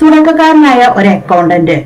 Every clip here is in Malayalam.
തുടക്കക്കാരനായ ഒരു അക്കൗണ്ടന്റ്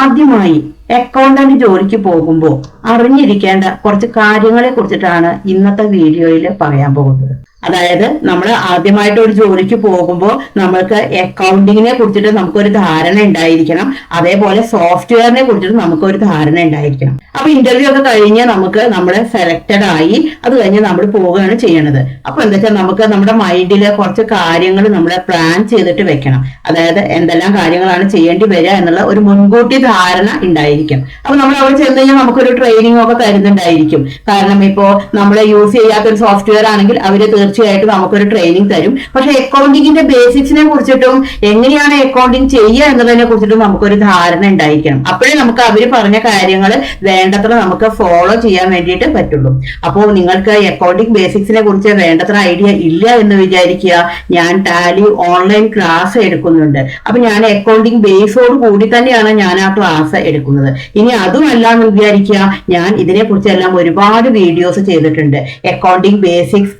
ആദ്യമായി അക്കൗണ്ടന്റ് ജോലിക്ക് പോകുമ്പോൾ അറിഞ്ഞിരിക്കേണ്ട കുറച്ച് കാര്യങ്ങളെ കുറിച്ചിട്ടാണ് ഇന്നത്തെ വീഡിയോയിൽ പറയാൻ പോകുന്നത്. അതായത് നമ്മൾ ആദ്യമായിട്ട് ഒരു ജോലിക്ക് പോകുമ്പോൾ നമ്മൾക്ക് അക്കൗണ്ടിങ്ങിനെ കുറിച്ചിട്ട് നമുക്കൊരു ധാരണ ഉണ്ടായിരിക്കണം. അതേപോലെ സോഫ്റ്റ്വെയറിനെ കുറിച്ചിട്ട് നമുക്കൊരു ധാരണ ഉണ്ടായിരിക്കണം. അപ്പൊ ഇന്റർവ്യൂ ഒക്കെ കഴിഞ്ഞ് നമുക്ക് നമ്മൾ സെലക്റ്റഡ് ആയി അത് കഴിഞ്ഞ് നമ്മൾ പോവുകയാണ് ചെയ്യണത്. അപ്പൊ എന്താ വെച്ചാൽ നമുക്ക് നമ്മുടെ മൈൻഡിൽ കുറച്ച് കാര്യങ്ങൾ നമ്മൾ പ്ലാൻ ചെയ്തിട്ട് വെക്കണം. അതായത് എന്തെല്ലാം കാര്യങ്ങളാണ് ചെയ്യേണ്ടി വരിക എന്നുള്ള ഒരു മുൻകൂട്ടി ധാരണ ഉണ്ടായിരിക്കും. അപ്പൊ നമ്മൾ അവിടെ ചെന്ന് കഴിഞ്ഞാൽ നമുക്കൊരു ട്രെയിനിങ് ഒക്കെ തരുന്നുണ്ടായിരിക്കും. കാരണം ഇപ്പോ നമ്മൾ യൂസ് ചെയ്യാത്ത ഒരു സോഫ്റ്റ്വെയർ ആണെങ്കിൽ അവർ തീർച്ചയായിട്ടും നമുക്കൊരു ട്രെയിനിങ് തരും. പക്ഷെ അക്കൗണ്ടിങ്ങിന്റെ ബേസിക്സിനെ കുറിച്ചിട്ടും എങ്ങനെയാണ് അക്കൗണ്ടിങ് ചെയ്യുക എന്നുള്ളതിനെ കുറിച്ചിട്ടും നമുക്കൊരു ധാരണ ഉണ്ടായിരിക്കണം. അപ്പോഴേ നമുക്ക് അവർ പറഞ്ഞ കാര്യങ്ങൾ വേണ്ടത്ര നമുക്ക് ഫോളോ ചെയ്യാൻ വേണ്ടിയിട്ട് പറ്റുള്ളൂ. അപ്പോൾ നിങ്ങൾക്ക് അക്കൗണ്ടിങ് ബേസിക്സിനെ കുറിച്ച് വേണ്ടത്ര ഐഡിയ ഇല്ല എന്ന് വിചാരിക്കുക. ഞാൻ ടാലി ഓൺലൈൻ ക്ലാസ് എടുക്കുന്നുണ്ട്. അപ്പൊ ഞാൻ അക്കൗണ്ടിങ് ബേസോട് കൂടി തന്നെയാണ് ഞാൻ ആ ക്ലാസ് എടുക്കുന്നത്. ഇനി അതുമല്ല എന്ന് വിചാരിക്കുക. ഞാൻ ഇതിനെ കുറിച്ചെല്ലാം ഒരുപാട് വീഡിയോസ് ചെയ്തിട്ടുണ്ട്. അക്കൗണ്ടിങ് ബേസിക്സ്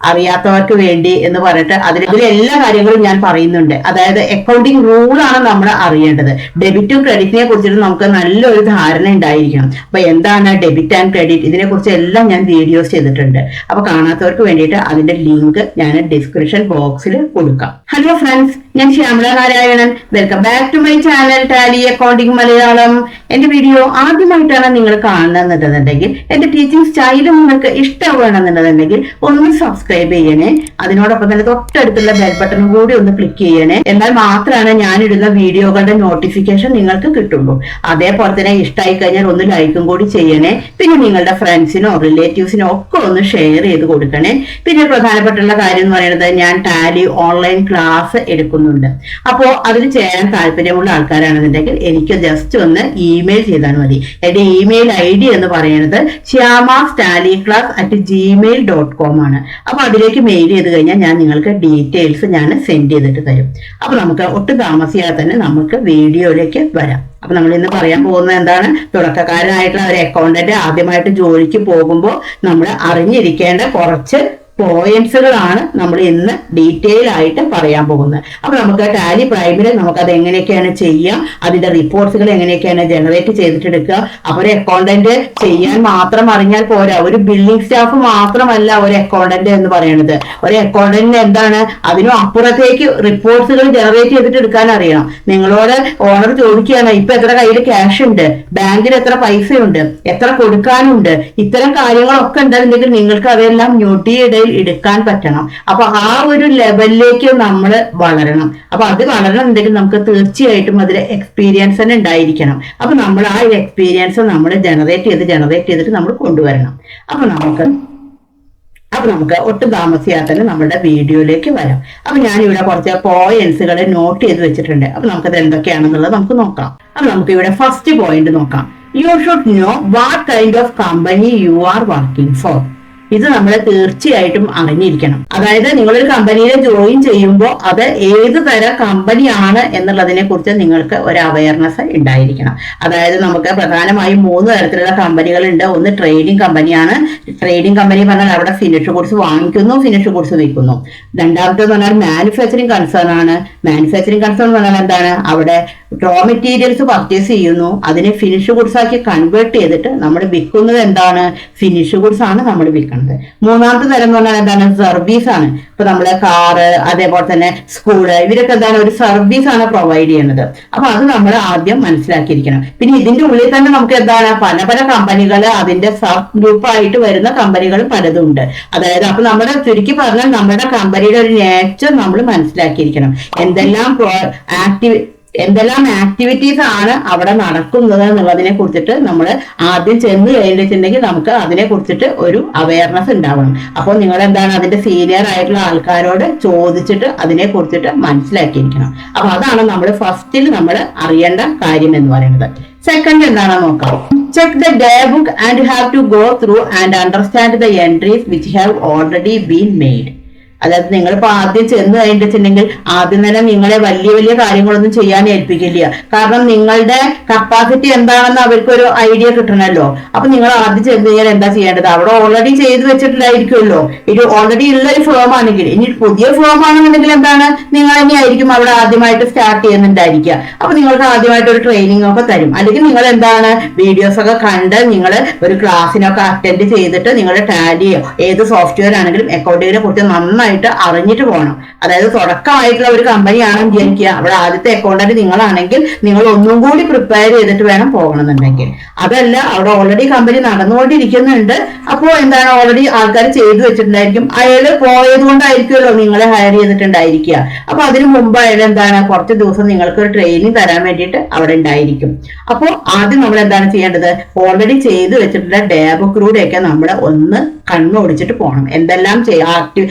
അറിയാത്തവർക്ക് വേണ്ടി എന്ന് പറഞ്ഞിട്ട് അതിൽ എല്ലാ കാര്യങ്ങളും ഞാൻ പറയുന്നുണ്ട്. അതായത് അക്കൗണ്ടിങ് ആണ് നമ്മൾ അറിയേണ്ടത്. ഡെബിറ്റും ക്രെഡിറ്റിനെ കുറിച്ചിട്ട് നമുക്ക് നല്ലൊരു ധാരണ ഉണ്ടായിരിക്കണം. അപ്പൊ എന്താണ് ഡെബിറ്റ് ആൻഡ് ക്രെഡിറ്റ് ഇതിനെ കുറിച്ച് എല്ലാം ഞാൻ വീഡിയോസ് ചെയ്തിട്ടുണ്ട്. അപ്പൊ കാണാത്തവർക്ക് വേണ്ടിയിട്ട് അതിന്റെ ലിങ്ക് ഞാൻ ഡിസ്ക്രിപ്ഷൻ ബോക്സിൽ കൊടുക്കാം. ഹലോ ഫ്രണ്ട്സ് ഞാൻ Shyamala Narayanan. Welcome back to my channel Tally accounting Malayalam എന്റെ വീഡിയോ ആദ്യമായിട്ടാണ് നിങ്ങൾ കാണുന്നതെന്നുണ്ടെങ്കിൽ എന്റെ ടീച്ചിങ് സ്റ്റൈൽ നിങ്ങൾക്ക് ഇഷ്ടമാണെന്നുണ്ടെന്നുണ്ടെങ്കിൽ ഒന്ന് സബ്സ്ക്രൈബ് ചെയ്യണേ. അതിനോടൊപ്പം തന്നെ തൊട്ടടുത്തുള്ള ബെൽ ബട്ടണും കൂടി ഒന്ന് ക്ലിക്ക് ചെയ്യണേ. എന്നാൽ മാത്രമാണ് ഞാനിടുന്ന വീഡിയോകളുടെ നോട്ടിഫിക്കേഷൻ നിങ്ങൾക്ക് കിട്ടുള്ളൂ അതേപോലെ തന്നെ ഇഷ്ടമായി കഴിഞ്ഞാൽ ഒന്ന് ലൈക്കും കൂടി ചെയ്യണേ. പിന്നെ നിങ്ങളുടെ ഫ്രണ്ട്സിനോ റിലേറ്റീവ്സിനോ ഒക്കെ ഒന്ന് ഷെയർ ചെയ്ത് കൊടുക്കണേ. പിന്നെ പ്രധാനപ്പെട്ടുള്ള കാര്യം എന്ന് പറയുന്നത് ഞാൻ ടാലി ഓൺലൈൻ ക്ലാസ് എടുക്കുന്നുണ്ട് അപ്പോൾ അതിൽ ചേരാൻ താല്പര്യമുള്ള ആൾക്കാരാണെന്നുണ്ടെങ്കിൽ എനിക്ക് ജസ്റ്റ് ഒന്ന് ഇമെയിൽ ചെയ്താൽ മതി. എന്റെ ഇമെയിൽ ഐ ഡി എന്ന് പറയുന്നത് Shyama സ്റ്റാലി class at Gmail dot com ആണ്. അപ്പൊ അതിലേക്ക് മെയിൽ ചെയ്ത് കഴിഞ്ഞാൽ ഞാൻ നിങ്ങൾക്ക് ഡീറ്റെയിൽസ് ഞാൻ സെൻഡ് ചെയ്തിട്ട് തരും. അപ്പൊ നമുക്ക് ഒട്ടും താമസിയാതെ തന്നെ നമുക്ക് വീഡിയോയിലേക്ക് വരാം. അപ്പൊ നമ്മൾ ഇന്ന് പറയാൻ പോകുന്നത് എന്താണ്? തുടക്കക്കാരനായിട്ടുള്ള ഒരു അക്കൗണ്ടന്റ് ആദ്യമായിട്ട് ജോലിക്ക് പോകുമ്പോൾ നമ്മൾ അറിഞ്ഞിരിക്കേണ്ട കുറച്ച് പോയിന്റ്സുകളാണ് നമ്മൾ ഇന്ന് ഡീറ്റെയിൽ ആയിട്ട് പറയാൻ പോകുന്നത്. അപ്പൊ നമുക്ക് ടാലി പ്രൈമിൽ നമുക്ക് അത് എങ്ങനെയൊക്കെയാണ് ചെയ്യുക അതിന്റെ റിപ്പോർട്ട്സുകൾ എങ്ങനെയൊക്കെയാണ് ജനറേറ്റ് ചെയ്തിട്ടെടുക്കുക അപ്പൊ ഒരു അക്കൗണ്ടന്റ് ചെയ്യാൻ മാത്രം അറിഞ്ഞാൽ പോരാ. ഒരു ബില്ലിംഗ് സ്റ്റാഫ് മാത്രമല്ല ഒരു അക്കൗണ്ടന്റ് എന്ന് പറയുന്നത് ഒരു അക്കൗണ്ടന്റിന് എന്താണ്? അതിനും അപ്പുറത്തേക്ക് റിപ്പോർട്ട്സുകൾ ജനറേറ്റ് ചെയ്തിട്ട് എടുക്കാൻ അറിയണം. നിങ്ങളോട് ഓണർ ചോദിക്കുകയാണ് ഇപ്പൊ എത്ര കയ്യിൽ ക്യാഷ് ഉണ്ട്? ബാങ്കിൽ എത്ര പൈസയുണ്ട്? എത്ര കൊടുക്കാനുണ്ട്? ഇത്തരം കാര്യങ്ങളൊക്കെ ഉണ്ടെന്നുണ്ടെങ്കിൽ നിങ്ങൾക്ക് അതെല്ലാം ഞൊട്ടിയിടയിൽ എടുക്കാൻ പറ്റണം. അപ്പൊ ആ ഒരു ലെവലിലേക്ക് നമ്മൾ വളരണം. അപ്പൊ അത് വളരണമെന്നുണ്ടെങ്കിൽ നമുക്ക് തീർച്ചയായിട്ടും അതിൽ എക്സ്പീരിയൻസ് തന്നെ ഉണ്ടായിരിക്കണം. അപ്പൊ നമ്മൾ ആ ഒരു എക്സ്പീരിയൻസ് നമ്മൾ ജനറേറ്റ് ചെയ്ത് ജനറേറ്റ് ചെയ്തിട്ട് നമ്മൾ കൊണ്ടുവരണം. അപ്പൊ നമുക്ക് അപ്പൊ നമുക്ക് ഒട്ടും താമസിയാതെ തന്നെ നമ്മുടെ വീഡിയോയിലേക്ക് വരാം. അപ്പൊ ഞാൻ ഇവിടെ കുറച്ച് പോയിന്റ്സുകൾ നോട്ട് ചെയ്ത് വെച്ചിട്ടുണ്ട്. അപ്പൊ നമുക്കത് എന്തൊക്കെയാണെന്നുള്ളത് നമുക്ക് നോക്കാം. അപ്പൊ നമുക്ക് ഇവിടെ ഫസ്റ്റ് പോയിന്റ് നോക്കാം. You should know what kind of company you are working for ഇത് നമ്മൾ തീർച്ചയായിട്ടും അറിഞ്ഞിരിക്കണം. അതായത് നിങ്ങളൊരു കമ്പനിയിൽ ജോയിൻ ചെയ്യുമ്പോൾ അത് ഏത് തരം കമ്പനിയാണ് എന്നുള്ളതിനെ കുറിച്ച് നിങ്ങൾക്ക് ഒരു അവയർനെസ് ഉണ്ടായിരിക്കണം. അതായത് നമുക്ക് പ്രധാനമായും മൂന്ന് തരത്തിലുള്ള കമ്പനികളുണ്ട് ഒന്ന് ട്രേഡിംഗ് കമ്പനിയാണ് ട്രേഡിംഗ് കമ്പനി പറഞ്ഞാൽ അവിടെ ഫിനിഷ് ഗുഡ്സ് വാങ്ങിക്കുന്നു ഫിനിഷ് ഗുഡ്സ് വിൽക്കുന്നു. രണ്ടാമത്തെ പറഞ്ഞാൽ മാനുഫാക്ചറിങ് കൺസേൺ ആണ്. മാനുഫാക്ചറിങ് കൺസേൺ പറഞ്ഞാൽ എന്താണ്? അവിടെ റോ മെറ്റീരിയൽസ് പർച്ചേസ് ചെയ്യുന്നു. അതിനെ ഫിനിഷ് ഗുഡ്സ് ആക്കി കൺവേർട്ട് ചെയ്തിട്ട് നമ്മൾ വിൽക്കുന്നത് എന്താണ്? ഫിനിഷ് ഗുഡ്സ് ആണ് നമ്മൾ വിൽക്കുന്നത്. മൂന്നാമത്തെ തരം എന്ന് പറഞ്ഞാൽ എന്താണ്? സർവീസ് ആണ്. ഇപ്പൊ നമ്മൾ കാറ് അതേപോലെ തന്നെ സ്കൂൾ ഇവരൊക്കെ എന്താണ്? ഒരു സർവീസ് ആണ് പ്രൊവൈഡ് ചെയ്യുന്നത്. അപ്പൊ അത് നമ്മൾ ആദ്യം മനസ്സിലാക്കിയിരിക്കണം. പിന്നെ ഇതിന്റെ ഉള്ളിൽ തന്നെ നമുക്ക് എന്താണ്? പല പല കമ്പനികൾ അതിന്റെ സബ് ഗ്രൂപ്പ് ആയിട്ട് വരുന്ന കമ്പനികൾ പലതും ഉണ്ട് അതായത് അപ്പൊ നമ്മുടെ ചുരുക്കി പറഞ്ഞാൽ നമ്മുടെ കമ്പനിയുടെ ഒരു നേച്ചർ നമ്മൾ മനസ്സിലാക്കിയിരിക്കണം. എന്തെല്ലാം ആക്ടിവി എന്തെല്ലാം ആക്ടിവിറ്റീസ് ആണ് അവിടെ നടക്കുന്നത് എന്നുള്ളതിനെ കുറിച്ചിട്ട് നമ്മൾ ആദ്യം ചെന്ന് കഴിഞ്ഞിട്ടുണ്ടെങ്കിൽ നമുക്ക് അതിനെ കുറിച്ചിട്ട് ഒരു അവയർനെസ് ഉണ്ടാവണം. അപ്പോൾ നിങ്ങൾ എന്താണ് അതിന്റെ സീനിയർ ആയിട്ടുള്ള ആൾക്കാരോട് ചോദിച്ചിട്ട് അതിനെ കുറിച്ചിട്ട് മനസ്സിലാക്കിയിരിക്കണം. അപ്പൊ അതാണ് നമ്മൾ ഫസ്റ്റിൽ നമ്മൾ അറിയേണ്ട കാര്യം എന്ന് പറയുന്നത്. സെക്കൻഡ് എന്താണെന്ന് നോക്കാം. Check the day book and have to go through and understand the entries which have already been made അതായത് നിങ്ങൾ ഇപ്പൊ ആദ്യം ചെന്ന് കഴിഞ്ഞിട്ടുണ്ടെങ്കിൽ ആദ്യം തന്നെ നിങ്ങളെ വലിയ വലിയ കാര്യങ്ങളൊന്നും ചെയ്യാൻ ഏൽപ്പിക്കില്ല. കാരണം നിങ്ങളുടെ കപ്പാസിറ്റി എന്താണെന്ന് അവർക്ക് ഒരു ഐഡിയ കിട്ടണമല്ലോ അപ്പൊ നിങ്ങൾ ആദ്യം ചെന്ന് കഴിഞ്ഞാൽ എന്താ ചെയ്യേണ്ടത്? അവിടെ ഓൾറെഡി ചെയ്ത് വെച്ചിട്ടുണ്ടായിരിക്കുമല്ലോ ഇത് ഓൾറെഡി ഉള്ള ഒരു ഫോം ആണെങ്കിൽ. ഇനി പുതിയ ഫോം ആണെന്നുണ്ടെങ്കിൽ എന്താണ്? നിങ്ങൾ തന്നെ ആയിരിക്കും അവിടെ ആദ്യമായിട്ട് സ്റ്റാർട്ട് ചെയ്യുന്നുണ്ടായിരിക്കുക. അപ്പൊ നിങ്ങൾക്ക് ആദ്യമായിട്ട് ഒരു ട്രെയിനിങ് ഒക്കെ തരും. അല്ലെങ്കിൽ നിങ്ങൾ എന്താണ്? വീഡിയോസ് ഒക്കെ കണ്ട് നിങ്ങൾ ഒരു ക്ലാസ്സിനൊക്കെ അറ്റൻഡ് ചെയ്തിട്ട് നിങ്ങളുടെ ടാലിയോ ഏത് സോഫ്റ്റ്വെയർ ആണെങ്കിലും അക്കൗണ്ടിങ്ങിനെ കുറിച്ച് നന്നായിട്ട് അറിഞ്ഞിട്ട് പോകണം അതായത് തുടക്കമായിട്ടുള്ള ഒരു കമ്പനിയാണ് വിചാരിക്കുക. അവിടെ ആദ്യത്തെ അക്കൗണ്ടന്റ് നിങ്ങളാണെങ്കിൽ നിങ്ങൾ ഒന്നും കൂടി പ്രിപ്പയർ ചെയ്തിട്ട് വേണം പോകണമെന്നുണ്ടെങ്കിൽ. അതല്ല അവിടെ ഓൾറെഡി കമ്പനി നടന്നുകൊണ്ടിരിക്കുന്നുണ്ട്. അപ്പോൾ എന്താണ് ഓൾറെഡി ആൾക്കാർ ചെയ്തു വെച്ചിട്ടുണ്ടായിരിക്കും? അയാൾ പോയത് കൊണ്ടായിരിക്കുമല്ലോ നിങ്ങളെ ഹയർ ചെയ്തിട്ടുണ്ടായിരിക്കുക. അപ്പൊ അതിനു മുമ്പ് അയാൾ എന്താണ്? കുറച്ച് ദിവസം നിങ്ങൾക്ക് ഒരു ട്രെയിനിങ് തരാൻ വേണ്ടിയിട്ട് അവിടെ ഉണ്ടായിരിക്കും. അപ്പോൾ ആദ്യം നമ്മൾ എന്താണ് ചെയ്യേണ്ടത്? ഓൾറെഡി ചെയ്തു വെച്ചിട്ടുള്ള ഡാബുക്കിലൂടെ ഒക്കെ നമ്മൾ ഒന്ന് കണ്ണോടിച്ചിട്ട് പോകണം. എന്തെല്ലാം ആക്റ്റീവ്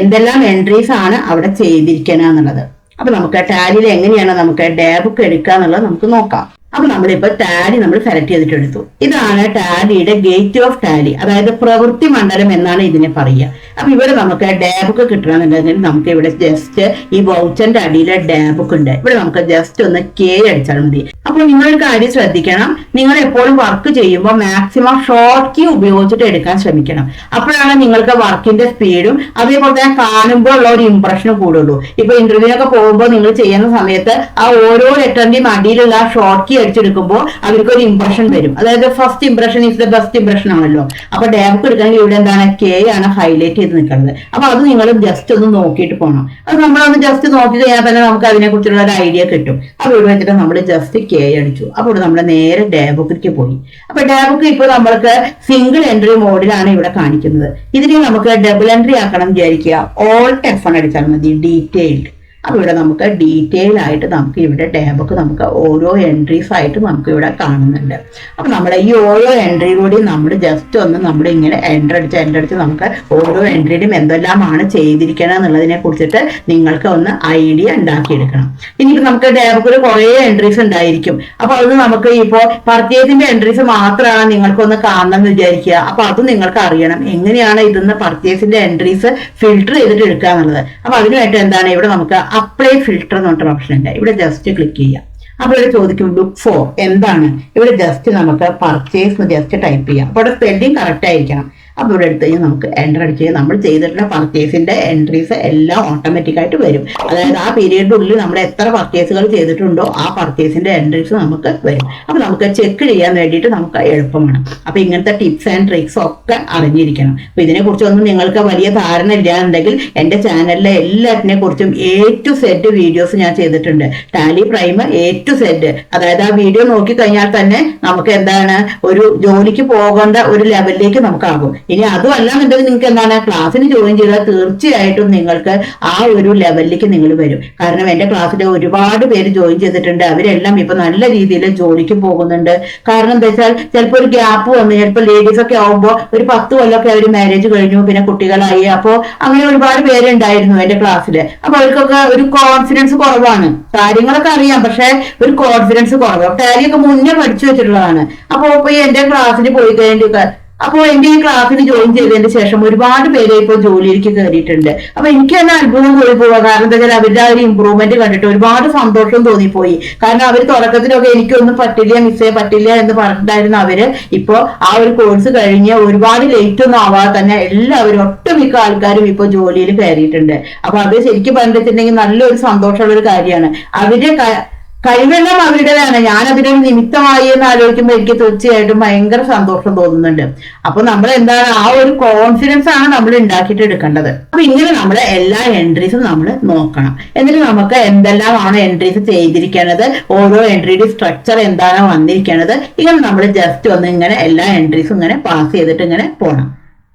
എന്തെല്ലാം എൻട്രീസ് ആണ് അവിടെ ചെയ്തിരിക്കണം എന്നുള്ളത്. അപ്പൊ നമുക്ക് ടാലിയിൽ എങ്ങനെയാണ് നമുക്ക് ഡേ ബുക്ക് എടുക്കുക എന്നുള്ളത് നമുക്ക് നോക്കാം. അപ്പൊ നമ്മളിപ്പോ ടാലി നമ്മൾ സെലക്ട് ചെയ്തിട്ട് എടുത്തു. ഇതാണ് ടാലിയുടെ ഗേറ്റ് ഓഫ് ടാലി അതായത് പ്രവൃത്തി മണ്ഡലം എന്നാണ് ഇതിനെ പറയുക. അപ്പൊ ഇവിടെ നമുക്ക് ഡാബൊക്കെ കിട്ടണമെന്നുണ്ടെങ്കിൽ നമുക്ക് ഇവിടെ ജസ്റ്റ് ഈ വൗച്ചറിന്റെ അടിയിലെ ഡാബൊക്കെ ഉണ്ട്. ഇവിടെ നമുക്ക് ജസ്റ്റ് ഒന്ന് കേ അടിച്ചാൽ മതി. അപ്പോൾ നിങ്ങളൊരു കാര്യം ശ്രദ്ധിക്കണം. നിങ്ങൾ എപ്പോഴും വർക്ക് ചെയ്യുമ്പോൾ മാക്സിമം ഷോർട്ട് കീ ഉപയോഗിച്ചിട്ട് എടുക്കാൻ ശ്രമിക്കണം. അപ്പോഴാണ് നിങ്ങൾക്ക് വർക്കിന്റെ സ്പീഡും അതേപോലെ തന്നെ കാണുമ്പോൾ ഉള്ള ഒരു ഇമ്പ്രഷനും കൂടുള്ളൂ. ഇപ്പൊ ഇന്റർവ്യൂ ഒക്കെ പോകുമ്പോൾ നിങ്ങൾ ചെയ്യുന്ന സമയത്ത് ആ ഓരോ ലെറ്ററിന്റെയും അടിയിലുള്ള ഷോർട്ട് കീ അടിച്ചെടുക്കുമ്പോൾ അവർക്ക് ഒരു ഇംപ്രഷൻ വരും. അതായത് first impression is the best impression ആണല്ലോ. അപ്പൊ ഡാബ് എടുക്കണമെങ്കിൽ ഇവിടെ എന്താണ് കെ ആണ് ഹൈലൈറ്റ് ചെയ്ത് നിൽക്കുന്നത് അപ്പൊ അത് നിങ്ങൾ ജസ്റ്റ് ഒന്ന് നോക്കിയിട്ട് പോകണം അത് നമ്മളൊന്ന് ജസ്റ്റ് നോക്കി കഴിഞ്ഞാൽ തന്നെ നമുക്ക് അതിനെ കുറിച്ചുള്ള ഒരു ഐഡിയ കിട്ടും. അപ്പൊ ഇവിടെ വെച്ചിട്ട് നമ്മൾ ജസ്റ്റ് കെ അടിച്ചു. അപ്പോൾ നമ്മൾ നേരെ ഡാബുക്കിലേക്ക് പോയി. അപ്പൊ ഡാബുക്ക് ഇപ്പൊ നമ്മൾക്ക് സിംഗിൾ എൻട്രി മോഡിലാണ് ഇവിടെ കാണിക്കുന്നത്. ഇതിനെ നമുക്ക് ഡബിൾ എൻട്രി ആക്കണം വിചാരിക്കുക. ഓൾ ടെഫൺ അടിച്ചാൽ മതി. ഡീറ്റെയിൽഡ് അപ്പൊ ഇവിടെ നമുക്ക് ഡീറ്റെയിൽ ആയിട്ട് നമുക്ക് ഇവിടെ ടേബക്ക് നമുക്ക് ഓരോ എൻട്രീസ് ആയിട്ട് നമുക്ക് ഇവിടെ കാണുന്നുണ്ട്. അപ്പൊ നമ്മുടെ ഈ ഓരോ എൻട്രി കൂടി നമ്മൾ ജസ്റ്റ് ഒന്ന് നമ്മൾ ഇങ്ങനെ എന്റർ അടിച്ച് എന്റർ അടിച്ച് നമുക്ക് ഓരോ എൻട്രിയിലും എന്തെല്ലാമാണ് ചെയ്തിരിക്കണം എന്നുള്ളതിനെ കുറിച്ചിട്ട് നിങ്ങൾക്ക് ഒന്ന് ഐഡിയ ഉണ്ടാക്കിയെടുക്കണം. ഇനിയിപ്പോൾ നമുക്ക് ടാബുക്കിൽ കുറേ എൻട്രീസ് ഉണ്ടായിരിക്കും. അപ്പൊ അത് നമുക്ക് ഇപ്പോൾ പർച്ചേസിന്റെ എൻട്രീസ് മാത്രമാണ് നിങ്ങൾക്ക് ഒന്ന് കാണണം എന്ന് വിചാരിക്കുക. അപ്പൊ അത് നിങ്ങൾക്ക് അറിയണം. എങ്ങനെയാണ് ഇതിന്ന് പർച്ചേസിന്റെ എൻട്രീസ് ഫിൽട്ടർ ചെയ്തിട്ട് എടുക്കുക എന്നുള്ളത്. അപ്പൊ അതിനുവേണ്ടി എന്താണ്? ഇവിടെ നമുക്ക് അപ്ലൈ ഫിൽട്ടർ എന്ന് പറഞ്ഞിട്ട് ഓപ്ഷൻ ഉണ്ട്. ഇവിടെ ജസ്റ്റ് ക്ലിക്ക് ചെയ്യാം. അപ്പൊ ഇവിടെ ചോദിക്കും ലുക്ക് ഫോർ എന്താണ്? ഇവിടെ ജസ്റ്റ് നമുക്ക് പർച്ചേസ് ജസ്റ്റ് ടൈപ്പ് ചെയ്യാം. അപ്പോൾ ഇവിടെ സ്പെല്ലിംഗ് കറക്റ്റ് ആയിരിക്കണം. അപ്പൊ ഇവിടെ എടുത്ത് കഴിഞ്ഞാൽ നമുക്ക് എന്റർ അടിച്ച് കഴിഞ്ഞാൽ നമ്മൾ ചെയ്തിട്ടുള്ള പർച്ചേസിന്റെ എൻട്രീസ് എല്ലാം ഓട്ടോമാറ്റിക്കായിട്ട് വരും. അതായത് ആ പീരീഡിനുള്ളിൽ നമ്മൾ എത്ര പർച്ചേസുകൾ ചെയ്തിട്ടുണ്ടോ ആ പർച്ചേസിന്റെ എൻട്രീസ് നമുക്ക് വരും. അപ്പോൾ നമുക്ക് ചെക്ക് ചെയ്യാൻ വേണ്ടിയിട്ട് നമുക്ക് എളുപ്പമാണ്. അപ്പോൾ ഇങ്ങനത്തെ ടിപ്സ് ആൻഡ് ട്രിക്സ് ഒക്കെ അറിഞ്ഞിരിക്കണം. അപ്പോൾ ഇതിനെക്കുറിച്ചൊന്നും നിങ്ങൾക്ക് വലിയ ധാരണ ഇല്ലാന്നുണ്ടെങ്കിൽ എന്റെ ചാനലിലെ എല്ലാറ്റിനെ കുറിച്ചും എ ടു സെഡ് വീഡിയോസ് ഞാൻ ചെയ്തിട്ടുണ്ട്. Tally Prime A to Z അതായത് ആ വീഡിയോ നോക്കി കഴിഞ്ഞാൽ തന്നെ നമുക്ക് എന്താണ്? ഒരു ജോലിക്ക് പോകേണ്ട ഒരു ലെവലിലേക്ക് നമുക്കാകും ഇനി അതും അല്ലാന്നുണ്ടെങ്കിൽ നിങ്ങൾക്ക് എന്താണ്? ക്ലാസ്സിന് ജോയിൻ ചെയ്താൽ തീർച്ചയായിട്ടും നിങ്ങൾക്ക് ആ ഒരു ലെവലിലേക്ക് നിങ്ങൾ വരും. കാരണം എന്റെ ക്ലാസ്സിൽ ഒരുപാട് പേര് ജോയിൻ ചെയ്തിട്ടുണ്ട്. അവരെല്ലാം ഇപ്പൊ നല്ല രീതിയിൽ ജോലിക്ക് പോകുന്നുണ്ട്. കാരണം എന്താ വെച്ചാൽ ചിലപ്പോൾ ഒരു ഗ്യാപ്പ് വന്നു. ചിലപ്പോൾ ലേഡീസ് ഒക്കെ ആവുമ്പോൾ ഒരു പത്ത് കൊല്ലമൊക്കെ അവർ മാരേജ് കഴിഞ്ഞു. പിന്നെ കുട്ടികളായി. അപ്പോൾ അങ്ങനെ ഒരുപാട് പേരുണ്ടായിരുന്നു എന്റെ ക്ലാസ്സിൽ അപ്പൊ അവർക്കൊക്കെ ഒരു കോൺഫിഡൻസ് കുറവാണ്. കാര്യങ്ങളൊക്കെ അറിയാം. പക്ഷെ ഒരു കോൺഫിഡൻസ് കുറവ്. ടാലിയൊക്കെ മുന്നേ പഠിച്ചു വെച്ചിട്ടുള്ളതാണ്. അപ്പോൾ ഇപ്പൊ ക്ലാസ്സിൽ പോയി കഴിഞ്ഞിട്ട് അപ്പോൾ എന്റെ ഈ ക്ലാസ്സിൽ ജോയിൻ ചെയ്തതിന് ശേഷം ഒരുപാട് പേര് ഇപ്പോൾ ജോലിയിലേക്ക് കയറിയിട്ടുണ്ട് അപ്പൊ എനിക്ക് തന്നെ അത്ഭുതം തോന്നി പോവുക കാരണം എന്താ വെച്ചാൽ അവരുടെ ആ ഒരു ഇമ്പ്രൂവ്മെന്റ് കണ്ടിട്ട് ഒരുപാട് സന്തോഷം തോന്നിപ്പോയി. കാരണം അവർ തുടക്കത്തിലൊക്കെ എനിക്കൊന്നും പറ്റില്ല മിസ്സേ പറ്റില്ല എന്ന് പറഞ്ഞിട്ടായിരുന്നു അവർ ഇപ്പോ ആ ഒരു കോഴ്സ് കഴിഞ്ഞ് ഒരുപാട് ലേറ്റ് ഒന്നും ആവാതെ തന്നെ എല്ലാവരും ഒട്ടുമിക്ക ആൾക്കാരും ഇപ്പോൾ ജോലിയിൽ കയറിയിട്ടുണ്ട് അപ്പൊ അത് ശരിക്കും പറഞ്ഞിട്ടുണ്ടെങ്കിൽ നല്ലൊരു സന്തോഷമുള്ള ഒരു കാര്യമാണ്. അവരുടെ ക- കഴിവെല്ലാം അവരുടേതാണ്. ഞാൻ അതിനൊരു നിമിത്തമായി എന്ന് ആലോചിക്കുമ്പോൾ എനിക്ക് തീർച്ചയായിട്ടും ഭയങ്കര സന്തോഷം തോന്നുന്നുണ്ട്. അപ്പൊ നമ്മൾ എന്താണ് ആ ഒരു കോൺഫിഡൻസ് ആണ് നമ്മൾ ഉണ്ടാക്കിയിട്ട് എടുക്കേണ്ടത്. അപ്പൊ ഇങ്ങനെ നമ്മൾ എല്ലാ എൻട്രീസും നമ്മൾ നോക്കണം. എന്നിട്ട് നമുക്ക് എന്തെല്ലാമാണ് എൻട്രീസ് ചെയ്തിരിക്കുന്നത് ഓരോ എൻട്രിയുടെ സ്ട്രക്ചർ എന്താണ് വന്നിരിക്കുന്നത് ഇങ്ങനെ നമ്മൾ ജസ്റ്റ് ഒന്ന് ഇങ്ങനെ എല്ലാ എൻട്രീസും ഇങ്ങനെ പാസ് ചെയ്തിട്ട് ഇങ്ങനെ പോണം.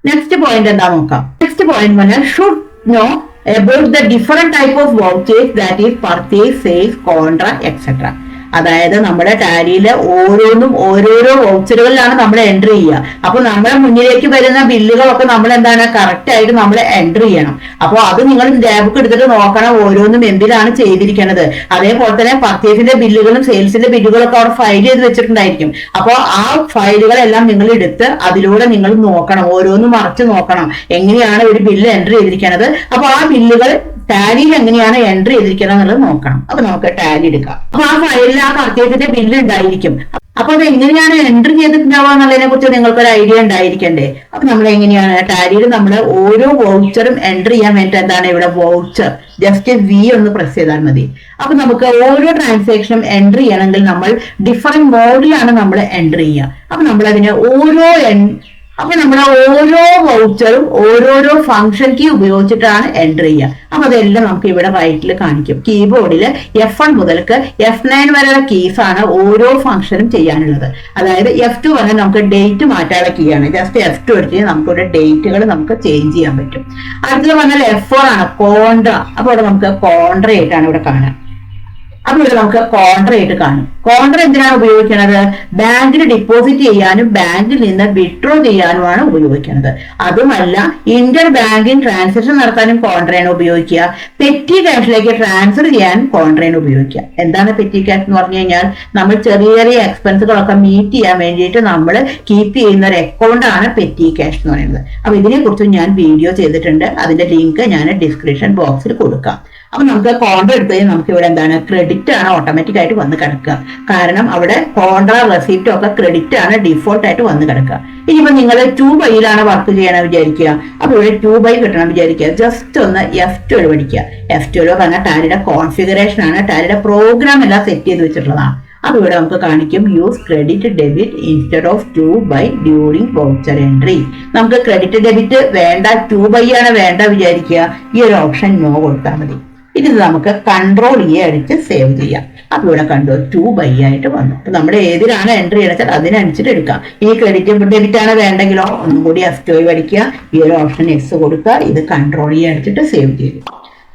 നെക്സ്റ്റ് പോയിന്റ് എന്താ നോക്കാം. നെക്സ്റ്റ് പോയിന്റ് പറഞ്ഞാൽ should know about the different type of vouchers that is purchase, sales, contract, etc. അതായത് നമ്മുടെ ടാലിയിലെ ഓരോന്നും ഓരോരോ വൗച്ചറുകളിലാണ് നമ്മൾ എൻട്രി ചെയ്യുക. അപ്പൊ നമ്മുടെ മുന്നിലേക്ക് വരുന്ന ബില്ലുകളൊക്കെ നമ്മൾ എന്താണ് കറക്റ്റ് ആയിട്ട് നമ്മൾ എൻട്രി ചെയ്യണം. അപ്പോൾ അത് നിങ്ങൾ ലാബുക്ക് എടുത്തിട്ട് നോക്കണം ഓരോന്നും എന്തിനാണ് ചെയ്തിരിക്കുന്നത് അതേപോലെ തന്നെ പർച്ചേസിന്റെ ബില്ലുകളും സെയിൽസിന്റെ ബില്ലുകളൊക്കെ അവിടെ ഫയൽ ചെയ്ത് വെച്ചിട്ടുണ്ടായിരിക്കും. അപ്പോൾ ആ ഫയലുകളെല്ലാം നിങ്ങൾ എടുത്ത് അതിലൂടെ നിങ്ങൾ നോക്കണം. ഓരോന്നും മറച്ച് നോക്കണം. എങ്ങനെയാണ് ഒരു ബില്ല് എൻട്രി ചെയ്തിരിക്കുന്നത് അപ്പൊ ആ ബില്ലുകൾ ടാലിയിൽ എങ്ങനെയാണ് എൻട്രി ചെയ്തിരിക്കുന്നത് എന്നുള്ളത് നോക്കണം. അപ്പൊ നമുക്ക് ടാലി എടുക്കാം. അപ്പൊ ആ ഫയലിൽ ആ പർച്ചേസിന്റെ ബില്ല് ഉണ്ടായിരിക്കും. അപ്പൊ അത് എങ്ങനെയാണ് എൻട്രി ചെയ്തിട്ടുണ്ടാവുക എന്നുള്ളതിനെ കുറിച്ച് നിങ്ങൾക്ക് ഒരു ഐഡിയ ഉണ്ടായിരിക്കണ്ടേ? അപ്പൊ നമ്മൾ എങ്ങനെയാണ് ടാലിയിൽ നമ്മൾ ഓരോ വൗച്ചറും എൻട്രി ചെയ്യാൻ വേണ്ടി എന്താണ് ഇവിടെ വൗച്ചർ ജസ്റ്റ് വി ഒന്ന് പ്രസ് ചെയ്താൽ മതി. അപ്പൊ നമുക്ക് ഓരോ ട്രാൻസാക്ഷനും എൻട്രി ചെയ്യണമെങ്കിൽ നമ്മൾ ഡിഫറെന്റ് മോഡിലാണ് നമ്മൾ എൻട്രി ചെയ്യുക. അപ്പൊ നമ്മൾ അതിനെ ഓരോ അപ്പൊ നമ്മൾ ഓരോ വൗച്ചറും ഓരോരോ ഫംഗ്ഷൻ കീ ഉപയോഗിച്ചിട്ടാണ് എൻട്രി ചെയ്യുക. അപ്പൊ അതെല്ലാം നമുക്ക് ഇവിടെ റൈറ്റിൽ കാണിക്കും. കീബോർഡിൽ എഫ് വൺ മുതൽക്ക് എഫ് നയൻ വരെയുള്ള കീസ് ആണ് ഓരോ ഫംഗ്ഷനും ചെയ്യാനുള്ളത്. അതായത് എഫ് ടു വന്നാൽ നമുക്ക് ഡേറ്റ് മാറ്റാനുള്ള കീ ആണ്. ജസ്റ്റ് എഫ് ടു എടുത്ത് നമുക്കിവിടെ ഡേറ്റുകൾ നമുക്ക് ചേഞ്ച് ചെയ്യാൻ പറ്റും. അടുത്തത് പറഞ്ഞാൽ എഫ് ഫോർ ആണ്. കോൺട്ര അപ്പൊ ഇവിടെ നമുക്ക് കോൺട്ര ആയിട്ടാണ് ഇവിടെ കാണുക. അപ്പൊ ഇവിടെ നമുക്ക് കോൺട്ര ആയിട്ട് കാണും. കോൺട്ര എന്തിനാണ് ഉപയോഗിക്കുന്നത്? ബാങ്കിൽ ഡിപ്പോസിറ്റ് ചെയ്യാനും ബാങ്കിൽ നിന്ന് വിഡ്രോ ചെയ്യാനുമാണ് ഉപയോഗിക്കുന്നത്. അതുമല്ല ഇന്റർ ബാങ്കിങ് ട്രാൻസാക്ഷൻ നടത്താനും കോൺട്രയാണ് ഉപയോഗിക്കുക. പെറ്റി ക്യാഷിലേക്ക് ട്രാൻസ്ഫർ ചെയ്യാനും കോൺട്രയാണ് ഉപയോഗിക്കുക. എന്താണ് പെറ്റി ക്യാഷ് എന്ന് പറഞ്ഞു കഴിഞ്ഞാൽ നമ്മൾ ചെറിയ ചെറിയ എക്സ്പെൻസുകളൊക്കെ മീറ്റ് ചെയ്യാൻ വേണ്ടിയിട്ട് നമ്മൾ കീപ്പ് ചെയ്യുന്ന ഒരു അക്കൗണ്ട് ആണ് പെറ്റി ക്യാഷ് എന്ന് പറയുന്നത്. അപ്പൊ ഇതിനെക്കുറിച്ച് ഞാൻ വീഡിയോ ചെയ്തിട്ടുണ്ട്. അതിന്റെ ലിങ്ക് ഞാൻ ഡിസ്ക്രിപ്ഷൻ ബോക്സിൽ കൊടുക്കാം. അപ്പൊ നമുക്ക് കോൺട്ര എടുത്തു കഴിഞ്ഞാൽ നമുക്ക് ഇവിടെ എന്താണ്? ക്രെഡിറ്റ് ആണ് ഓട്ടോമാറ്റിക് ആയിട്ട് വന്ന് കിടക്കുക. കാരണം അവിടെ കോൺട്ര റെസിപ്റ്റ് ഒക്കെ ക്രെഡിറ്റ് ആണ് ഡിഫോൾട്ട് ആയിട്ട് വന്ന് കിടക്കുക. ഇനിയിപ്പോ നിങ്ങൾ ടു ബൈയിലാണ് വർക്ക് ചെയ്യണം വിചാരിക്കുക. അപ്പൊ ഇവിടെ ടു ബൈ കിട്ടണം വിചാരിക്കുക. ജസ്റ്റ് ഒന്ന് എഫ് ട്വൽവ് പഠിക്കുക. എഫ് ട്വൽവ് പറഞ്ഞാൽ ടാലിയുടെ കോൺഫിഗറേഷൻ ആണ്. ടാലിയുടെ പ്രോഗ്രാം എല്ലാം സെറ്റ് ചെയ്ത് വെച്ചിട്ടുള്ളതാണ്. അപ്പൊ ഇവിടെ നമുക്ക് കാണിക്കും use credit debit instead of to by during voucher entry നമുക്ക് ക്രെഡിറ്റ് ഡെബിറ്റ് വേണ്ട ടു ബൈ ആണ് വേണ്ട വിചാരിക്കുക. ഈ ഒരു ഓപ്ഷൻ നോ കൊടുത്താൽ മതി. ഇത് നമുക്ക് കൺട്രോൾ ഇ അടിച്ച് സേവ് ചെയ്യാം. അപ്പൊ ഇവിടെ കണ്ടു ടു ബൈ ആയിട്ട് വന്നു. അപ്പൊ നമ്മുടെ ഏതിലാണ് എൻട്രി അടച്ചാൽ അതിനനുസരിച്ച് എടുക്കാം. ഈ ക്രെഡിറ്റ് ഡെബിറ്റ് ആണ് വേണ്ടെങ്കിലോ? ഒന്നും കൂടി എഫ് അടിക്കുക ഈ ഒരു ഓപ്ഷൻ എക്സ് കൊടുക്കുക. ഇത് കൺട്രോൾ ഇ അടിച്ചിട്ട് സേവ് ചെയ്തു.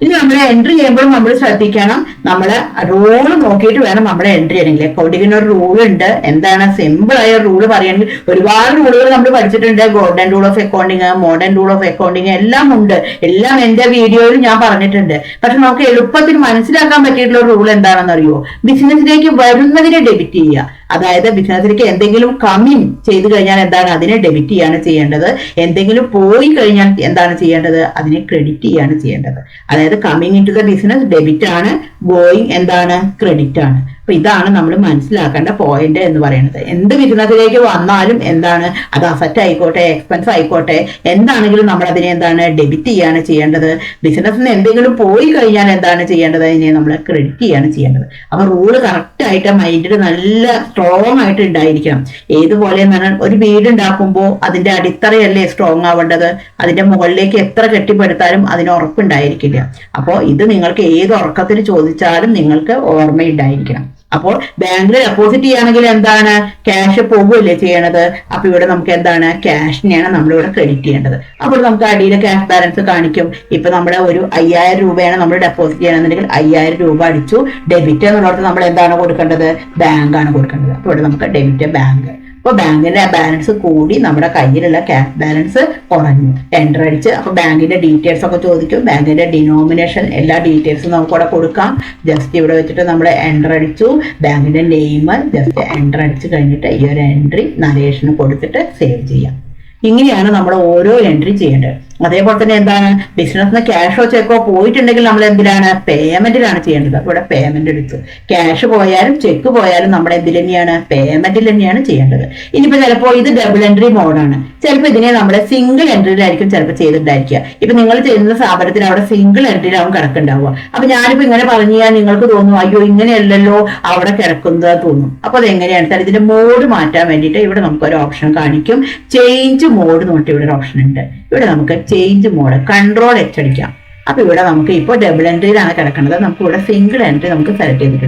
ഇനി നമ്മൾ എൻട്രി ചെയ്യുമ്പോൾ നമ്മൾ ശ്രദ്ധിക്കണം. നമ്മൾ റൂൾ നോക്കിയിട്ട് വേണം നമ്മൾ എൻട്രി ചെയ്യണമെങ്കിൽ അക്കൗണ്ടിങ്ങിന് ഒരു റൂൾ ഉണ്ട്. എന്താണ്? സിമ്പിൾ ആയ റൂൾ പറയുകയാണെങ്കിൽ ഒരുപാട് റൂളുകൾ നമ്മൾ പഠിച്ചിട്ടുണ്ട്. Golden rule of accounting modern rule of accounting എല്ലാം ഉണ്ട്. എല്ലാം എന്റെ വീഡിയോയിൽ ഞാൻ പറഞ്ഞിട്ടുണ്ട്. പക്ഷെ നമുക്ക് എളുപ്പത്തിൽ മനസ്സിലാക്കാൻ പറ്റിയിട്ടുള്ള റൂൾ എന്താണെന്ന് അറിയുമോ ബിസിനസ്സിലേക്ക് വരുന്നതിനെ ഡെബിറ്റ് ചെയ്യുക. അതായത് ബിസിനസ്സിലേക്ക് എന്തെങ്കിലും കമ്മിങ് ചെയ്തു കഴിഞ്ഞാൽ എന്താണ് അതിനെ ഡെബിറ്റ് ചെയ്യാണ് ചെയ്യേണ്ടത്. എന്തെങ്കിലും പോയി കഴിഞ്ഞാൽ എന്താണ് ചെയ്യേണ്ടത്? അതിനെ ക്രെഡിറ്റ് ചെയ്യാണ് ചെയ്യേണ്ടത്. അതായത് coming in to the business debit ആണ് ഗോയിങ് എന്താണ്? ക്രെഡിറ്റ് ആണ്. അപ്പൊ ഇതാണ് നമ്മൾ മനസ്സിലാക്കേണ്ട പോയിന്റ് എന്ന് പറയുന്നത്. എന്ത് ബിസിനസ്സിലേക്ക് വന്നാലും എന്താണ്? അത് അസറ്റ് ആയിക്കോട്ടെ എക്സ്പെൻസ് ആയിക്കോട്ടെ. എന്താണെങ്കിലും നമ്മൾ അതിനെ എന്താണ് ഡെബിറ്റ് ചെയ്യാണ് ചെയ്യേണ്ടത്. ബിസിനസ്സിന് എന്തെങ്കിലും പോയി കഴിഞ്ഞാൽ എന്താണ് ചെയ്യേണ്ടത്? അതിനെ നമ്മൾ ക്രെഡിറ്റ് ചെയ്യാണ് ചെയ്യേണ്ടത്. അപ്പൊ റൂൾ കറക്റ്റ് ആയിട്ട് മൈൻഡിൽ നല്ല സ്ട്രോങ് ആയിട്ട് ഉണ്ടായിരിക്കണം. ഏതുപോലെ എന്നാണ് ഒരു വീട് ഉണ്ടാക്കുമ്പോൾ അതിന്റെ അടിത്തറയല്ലേ സ്ട്രോങ് ആവേണ്ടത്? അതിന്റെ മുകളിലേക്ക് എത്ര കെട്ടിപ്പടുത്താലും അതിന് ഉറപ്പുണ്ടായിരിക്കില്ല അപ്പോൾ ഇത് നിങ്ങൾക്ക് ഏത് ഉറക്കത്തിൽ ചോദിച്ചാലും നിങ്ങൾക്ക് ഓർമ്മയുണ്ടായിരിക്കണം. അപ്പോൾ ബാങ്കിൽ ഡെപ്പോസിറ്റ് ചെയ്യുകയാണെങ്കിൽ എന്താണ്? ക്യാഷ് പോകുമല്ലേ ചെയ്യണത്? അപ്പൊ ഇവിടെ നമുക്ക് എന്താണ്? ക്യാഷിനെയാണ് നമ്മളിവിടെ ക്രെഡിറ്റ് ചെയ്യേണ്ടത്. അപ്പോൾ നമുക്ക് അടിയിൽ ക്യാഷ് ബാലൻസ് കാണിക്കും. ഇപ്പൊ നമ്മുടെ ഒരു അയ്യായിരം രൂപയാണ് നമ്മൾ ഡെപ്പോസിറ്റ് ചെയ്യണമെന്നുണ്ടെങ്കിൽ അയ്യായിരം രൂപ അടിച്ചു. ഡെബിറ്റ് എന്നുള്ളത് നമ്മൾ എന്താണ് കൊടുക്കേണ്ടത്? ബാങ്കാണ് കൊടുക്കേണ്ടത്. അപ്പോൾ ഇവിടെ നമുക്ക് ഡെബിറ്റ് ബാങ്ക് അപ്പോൾ ബാങ്കിന്റെ ബാലൻസ് കൂടി നമ്മുടെ കയ്യിലുള്ള ക്യാഷ് ബാലൻസ് കുറഞ്ഞു. എന്റർ അടിച്ച് അപ്പോൾ ബാങ്കിന്റെ ഡീറ്റെയിൽസ് ഒക്കെ ചോദിക്കും. ബാങ്കിന്റെ ഡിനോമിനേഷൻ എല്ലാ ഡീറ്റെയിൽസും നമുക്ക് കൊടുക്കാം. ജസ്റ്റ് ഇവിടെ വെച്ചിട്ട് നമ്മൾ എന്റർ അടിച്ചു. ബാങ്കിന്റെ നെയിം ജസ്റ്റ് എന്റർ അടിച്ച് കഴിഞ്ഞിട്ട് ഈ ഒരു എൻട്രി നരേഷന് കൊടുത്തിട്ട് സേവ് ചെയ്യാം. ഇങ്ങനെയാണ് നമ്മൾ ഓരോ എൻട്രി ചെയ്യേണ്ടത്. അതേപോലെ തന്നെ എന്താണ്? ബിസിനസ്സിന് ക്യാഷോ ചെക്കോ പോയിട്ടുണ്ടെങ്കിൽ നമ്മൾ എന്തിനാണ് പേയ്മെന്റിലാണ് ചെയ്യേണ്ടത്. ഇവിടെ പേയ്മെന്റ് എടുത്തു. ക്യാഷ് പോയാലും ചെക്ക് പോയാലും നമ്മൾ എന്തിൽ തന്നെയാണ്? പേയ്മെന്റിൽ തന്നെയാണ് ചെയ്യേണ്ടത്. ഇനിയിപ്പോ ചിലപ്പോൾ ഇത് ഡബിൾ എൻട്രി മോഡാണ് ചിലപ്പോൾ ഇതിനെ നമ്മൾ സിംഗിൾ എൻട്രിയിലായിരിക്കും ചിലപ്പോൾ ചെയ്തിട്ടുണ്ടായിരിക്കുക. ഇപ്പൊ നിങ്ങൾ ചെയ്യുന്ന സ്ഥാപനത്തിന് അവിടെ സിംഗിൾ എൻട്രിയിലാവും കിടക്കുണ്ടാവുക അപ്പൊ ഞാനിപ്പോ ഇങ്ങനെ പറഞ്ഞു കഴിഞ്ഞാൽ നിങ്ങൾക്ക് തോന്നും അയ്യോ ഇങ്ങനെയല്ലല്ലോ അവിടെ കിടക്കുന്നത് തോന്നും. അപ്പൊ അത് എങ്ങനെയാണ് വെച്ചാൽ ഇതിന്റെ മോഡ് മാറ്റാൻ വേണ്ടിയിട്ട് ഇവിടെ നമുക്ക് ഒരു ഓപ്ഷൻ കാണിക്കും ചേഞ്ച് മോഡ് നോട്ട് ഇവിടെ ഒരു ഓപ്ഷൻ ഉണ്ട്. ഇവിടെ നമുക്ക് ചേഞ്ച് മോഡ് കൺട്രോൾ എച്ച് അടിക്കാം. അപ്പൊ ഇവിടെ നമുക്ക് ഇപ്പോൾ ഡബിൾ എൻട്രിയിലാണ് കിടക്കുന്നത്. നമുക്ക് ഇവിടെ സിംഗിൾ എൻട്രി നമുക്ക് സെലക്ട് ചെയ്തിട്ട്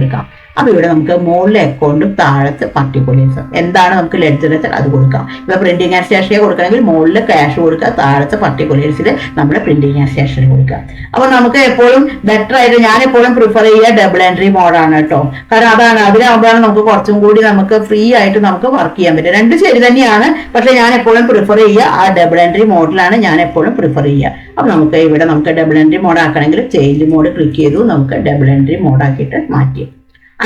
എടുക്കാം അപ്പൊ ഇവിടെ നമുക്ക് മുകളിലെ അക്കൗണ്ടും താഴത്ത് പർട്ടിക്കുലേഴ്സ് എന്താണ് നമുക്ക് ലെഡ്ജർ അത് കൊടുക്കാം. ഇപ്പൊ പ്രിന്റിംഗ് ആൻഡ് സ്റ്റേഷനെ കൊടുക്കണമെങ്കിൽ മുകളിൽ ക്യാഷ് കൊടുക്കുക താഴത്ത് പർട്ടിക്കുലേഴ്സിൽ നമ്മൾ പ്രിന്റിംഗ് ആൻഡ് സ്റ്റേഷനിൽ കൊടുക്കുക. അപ്പൊ നമുക്ക് എപ്പോഴും ബെറ്റർ ആയിട്ട് ഞാൻ എപ്പോഴും പ്രിഫർ ചെയ്യുക ഡബിൾ എൻട്രി മോഡാണ് കേട്ടോ. കാരണം അതാണ് അതിലാകുമ്പോഴാണ് നമുക്ക് കുറച്ചും കൂടി നമുക്ക് ഫ്രീ ആയിട്ട് നമുക്ക് വർക്ക് ചെയ്യാൻ പറ്റും രണ്ട് ശരി തന്നെയാണ് പക്ഷെ ഞാൻ എപ്പോഴും പ്രിഫർ ചെയ്യുക ആ ഡബിൾ എൻട്രി മോഡിലാണ് ഞാൻ എപ്പോഴും പ്രിഫർ ചെയ്യുക. അപ്പോൾ നമുക്ക് ഇവിടെ നമുക്ക് ഡബിൾ എൻട്രി മോഡ് ആക്കണമെങ്കിൽ ചേഞ്ച് മോഡ് ക്ലിക്ക് ചെയ്തു നമുക്ക് ഡബിൾ എൻട്രി മോഡ് ആക്കിയിട്ട് മാറ്റി.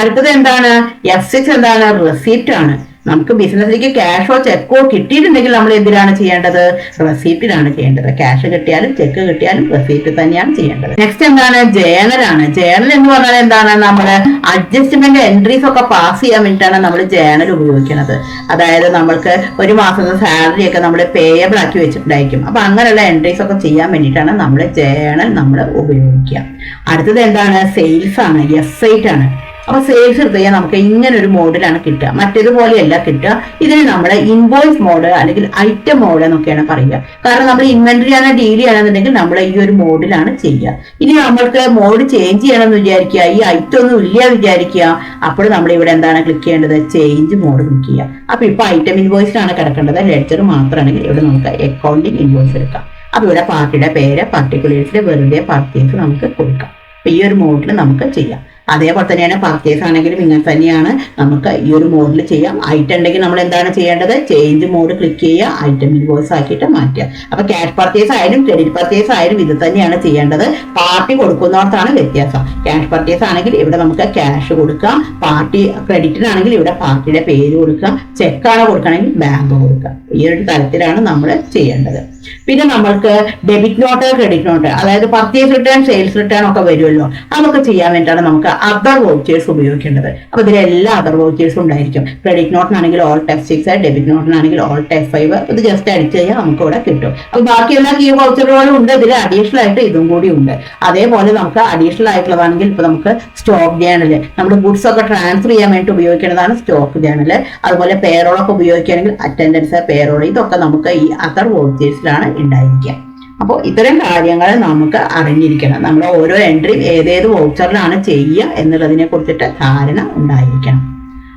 അടുത്തത് എന്താണ്? എഫ് എന്താണ്? റെസീപ്റ്റ് ആണ്. നമുക്ക് ബിസിനസ്സിലേക്ക് ക്യാഷോ ചെക്കോ കിട്ടിയിട്ടുണ്ടെങ്കിൽ നമ്മൾ എന്തിനാണ് ചെയ്യേണ്ടത്? റെസീപ്റ്റിലാണ് ചെയ്യേണ്ടത്. ക്യാഷ് കിട്ടിയാലും ചെക്ക് കിട്ടിയാലും റെസീപ്റ്റ് തന്നെയാണ് ചെയ്യേണ്ടത്. നെക്സ്റ്റ് എന്താണ്? ജേണൽ ആണ്. ജേണൽ എന്ന് പറഞ്ഞാൽ എന്താണ്? നമ്മൾ അഡ്ജസ്റ്റ്മെന്റ് എൻട്രീസ് ഒക്കെ പാസ് ചെയ്യാൻ വേണ്ടിയിട്ടാണ് നമ്മൾ ജേണൽ ഉപയോഗിക്കുന്നത്. അതായത് നമ്മൾക്ക് ഒരു മാസത്തെ സാലറി ഒക്കെ നമ്മൾ പേയബിൾ ആക്കി വെച്ചിട്ടുണ്ടായിരിക്കും. അപ്പൊ അങ്ങനെയുള്ള എൻട്രീസ് ഒക്കെ ചെയ്യാൻ വേണ്ടിയിട്ടാണ് നമ്മൾ ജേണൽ നമ്മൾ ഉപയോഗിക്കുക. അടുത്തത് എന്താണ്? സെയിൽസ് ആണ്. എസ് ഐറ്റ് ആണ്. അപ്പൊ സെയിൽസ് എടുത്ത് കഴിഞ്ഞാൽ നമുക്ക് ഇങ്ങനെ ഒരു മോഡലാണ് കിട്ടുക. മറ്റേതുപോലെയല്ല കിട്ടുക. ഇതിന് നമ്മുടെ ഇൻവോയ്സ് മോഡ് അല്ലെങ്കിൽ ഐറ്റം മോഡ് എന്നൊക്കെയാണ് പറയുക. കാരണം നമ്മൾ ഇൻവെന്ററി ആണ് ഡീൽ ചെയ്യണമെന്നുണ്ടെങ്കിൽ നമ്മൾ ഈ ഒരു മോഡിലാണ് ചെയ്യുക. ഇനി നമ്മൾക്ക് മോഡ് ചേഞ്ച് ചെയ്യണമെന്ന് വിചാരിക്കുക ഈ ഐറ്റം ഒന്നും ഇല്ല വിചാരിക്കുക അപ്പോൾ നമ്മൾ ഇവിടെ എന്താണ് ക്ലിക്ക് ചെയ്യേണ്ടത്? ചേഞ്ച് മോഡ് ക്ലിക്ക് ചെയ്യുക. അപ്പൊ ഇപ്പൊ ഐറ്റം ഇൻവോയ്സിലാണ് കിടക്കേണ്ടത്. ലെഡ്ജർ മാത്രമാണെങ്കിൽ ഇവിടെ നമുക്ക് അക്കൗണ്ടിങ് ഇൻവോയ്സ് എടുക്കാം. അപ്പൊ ഇവിടെ പാർട്ടിയുടെ പേര് പർട്ടിക്കുലേഴ്സിന്റെ വെറുതെ പാർട്ടീസ് നമുക്ക് കൊടുക്കാം. അപ്പൊ ഈ ഒരു മോഡിൽ നമുക്ക് ചെയ്യാം. അതേപോലെ തന്നെയാണ് പർച്ചേസ് ആണെങ്കിലും ഇങ്ങനെ തന്നെയാണ്. നമുക്ക് ഈ ഒരു മോഡിൽ ചെയ്യാം. ഐറ്റം ഉണ്ടെങ്കിൽ നമ്മൾ എന്താണ് ചെയ്യേണ്ടത്? ചേഞ്ച് മോഡ് ക്ലിക്ക് ചെയ്യുക. ഐറ്റം ഇൻവോയ്സ് ആക്കിയിട്ട് മാറ്റുക. അപ്പൊ ക്യാഷ് പർച്ചേസ് ആയാലും ക്രെഡിറ്റ് പർച്ചേസ് ആയാലും ഇത് തന്നെയാണ് ചെയ്യേണ്ടത്. പാർട്ടി കൊടുക്കുന്നിടത്താണ് വ്യത്യാസം. ക്യാഷ് പർച്ചേസ് ആണെങ്കിൽ ഇവിടെ നമുക്ക് ക്യാഷ് കൊടുക്കാം. പാർട്ടി ക്രെഡിറ്റിനാണെങ്കിൽ ഇവിടെ പാർട്ടിയുടെ പേര് കൊടുക്കാം. ചെക്കാണ് കൊടുക്കണമെങ്കിൽ ബാങ്ക് കൊടുക്കാം. ഈ ഒരു തരത്തിലാണ് നമ്മൾ ചെയ്യേണ്ടത്. പിന്നെ നമ്മൾക്ക് ഡെബിറ്റ് നോട്ട് ക്രെഡിറ്റ് നോട്ട് അതായത് പർച്ചേസ് റിട്ടേൺ സെയിൽസ് റിട്ടേൺ ഒക്കെ വരുമല്ലോ. അതൊക്കെ ചെയ്യാൻ വേണ്ടിയിട്ടാണ് നമുക്ക് അതർ വോച്ചേഴ്സ് ഉപയോഗിക്കേണ്ടത്. അപ്പൊ ഇതിൽ എല്ലാ അതർ വോച്ചേഴ്സും ഉണ്ടായിരിക്കും ക്രെഡിറ്റ് നോട്ടിനാണെങ്കിൽ ഓൾ ടെഫ് സിക്സ് ഡെബിറ്റ് നോട്ടിനാണെങ്കിൽ ഓൾ ടെഫ് ഫൈവ് ഇത് ജസ്റ്റ് അടിച്ച് കഴിഞ്ഞാൽ നമുക്ക് ഇവിടെ കിട്ടും. അപ്പൊ ബാക്കി എല്ലാ കീ വൗച്ചറുകളും ഉണ്ട്. ഇതിൽ അഡീഷണൽ ആയിട്ട് ഇതും കൂടി ഉണ്ട്. അതേപോലെ നമുക്ക് അഡീഷണൽ ആയിട്ടുള്ളതാണെങ്കിൽ ഇപ്പൊ നമുക്ക് സ്റ്റോക്ക് ജേണൽ നമ്മൾ ഗുഡ്സ് ഒക്കെ ട്രാൻസ്ഫർ ചെയ്യാൻ വേണ്ടി ഉപയോഗിക്കേണ്ടതാണ് സ്റ്റോക്ക് ജേണൽ അതുപോലെ പേറോളൊക്കെ ഉപയോഗിക്കുകയാണെങ്കിൽ അറ്റൻഡൻസ് പേറോൾ ഇതൊക്കെ നമുക്ക് ഈ അതർ വോൾട്ടേജിലാണ് ഉണ്ടായിരിക്കുക. അപ്പോൾ ഇത്തരം കാര്യങ്ങൾ നമുക്ക് അറിഞ്ഞിരിക്കണം. നമ്മൾ ഓരോ എൻട്രിയും ഏതേത് വൗച്ചറിലാണ് ചെയ്യുക എന്നുള്ളതിനെ കുറിച്ചിട്ട് ധാരണ ഉണ്ടായിരിക്കണം.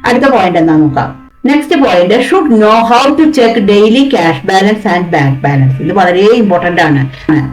അടുത്ത പോയിന്റ് എന്താ നോക്കാം. Next point should know how to check daily cash balance and bank balance ഇത് വളരെ ഇമ്പോർട്ടന്റ് ആണ്.